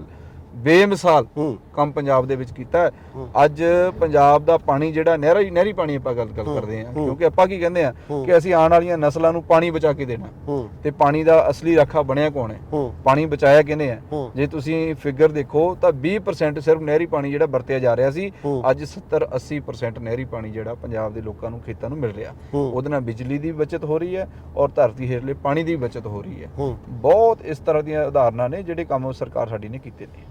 ਬੇਮਿਸਾਲ ਹੂੰ ਕੰਮ ਪੰਜਾਬ ਦੇ ਵਿੱਚ ਕੀਤਾ ਹੈ। ਹੂੰ। ਅੱਜ ਪੰਜਾਬ ਦਾ ਪਾਣੀ ਜਿਹੜਾ ਨਹਿਰੀ ਨਹਿਰੀ ਪਾਣੀ ਆਪਾਂ ਗੱਲ ਹੂੰ। ਕਰਦੇ ਹਾਂ ਹੂੰ। ਕਿਉਂਕਿ ਆਪਾਂ ਕੀ ਕਹਿੰਦੇ ਆ ਹੂੰ। ਕਿ ਅਸੀਂ ਆਉਣ ਵਾਲੀਆਂ ਨਸਲਾਂ ਨੂੰ ਪਾਣੀ ਬਚਾ ਕੇ ਦੇਣਾ ਹੂੰ ਤੇ ਪਾਣੀ ਦਾ ਅਸਲੀ ਰਾਖਾ ਬਣਿਆ ਕੌਣ ਹੈ ਹੂੰ ਪਾਣੀ ਬਚਾਇਆ ਕਿਹਨੇ ਹੈ ਹੂੰ। ਜੇ ਤੁਸੀਂ ਫਿਗਰ ਦੇਖੋ ਤਾਂ 20% ਸਿਰਫ ਨਹਿਰੀ ਪਾਣੀ ਜਿਹੜਾ ਵਰਤਿਆ ਜਾ ਰਿਹਾ ਸੀ ਹੂੰ। ਅੱਜ 70 80% ਨਹਿਰੀ ਪਾਣੀ ਜਿਹੜਾ ਪੰਜਾਬ ਦੇ ਲੋਕਾਂ ਨੂੰ ਖੇਤਾਂ ਨੂੰ ਮਿਲ ਰਿਹਾ ਹੂੰ। ਉਹਦੇ ਨਾਲ ਬਿਜਲੀ ਦੀ ਬਚਤ ਹੋ ਰਹੀ ਹੈ ਔਰ ਧਰਤੀ ਹੇਠਲੇ ਪਾਣੀ ਦੀ ਬਚਤ ਹੋ ਰਹੀ ਹੈ ਹੂੰ ਬਹੁਤ ਇਸ ਤਰ੍ਹਾਂ ਦੀਆਂ ਉਦਾਹਰਨਾਂ ਨੇ ਜਿਹੜੇ ਕੰਮ ਸਰਕਾਰ ਸਾਡੀ ਨੇ ਕੀਤੇ ਨੇ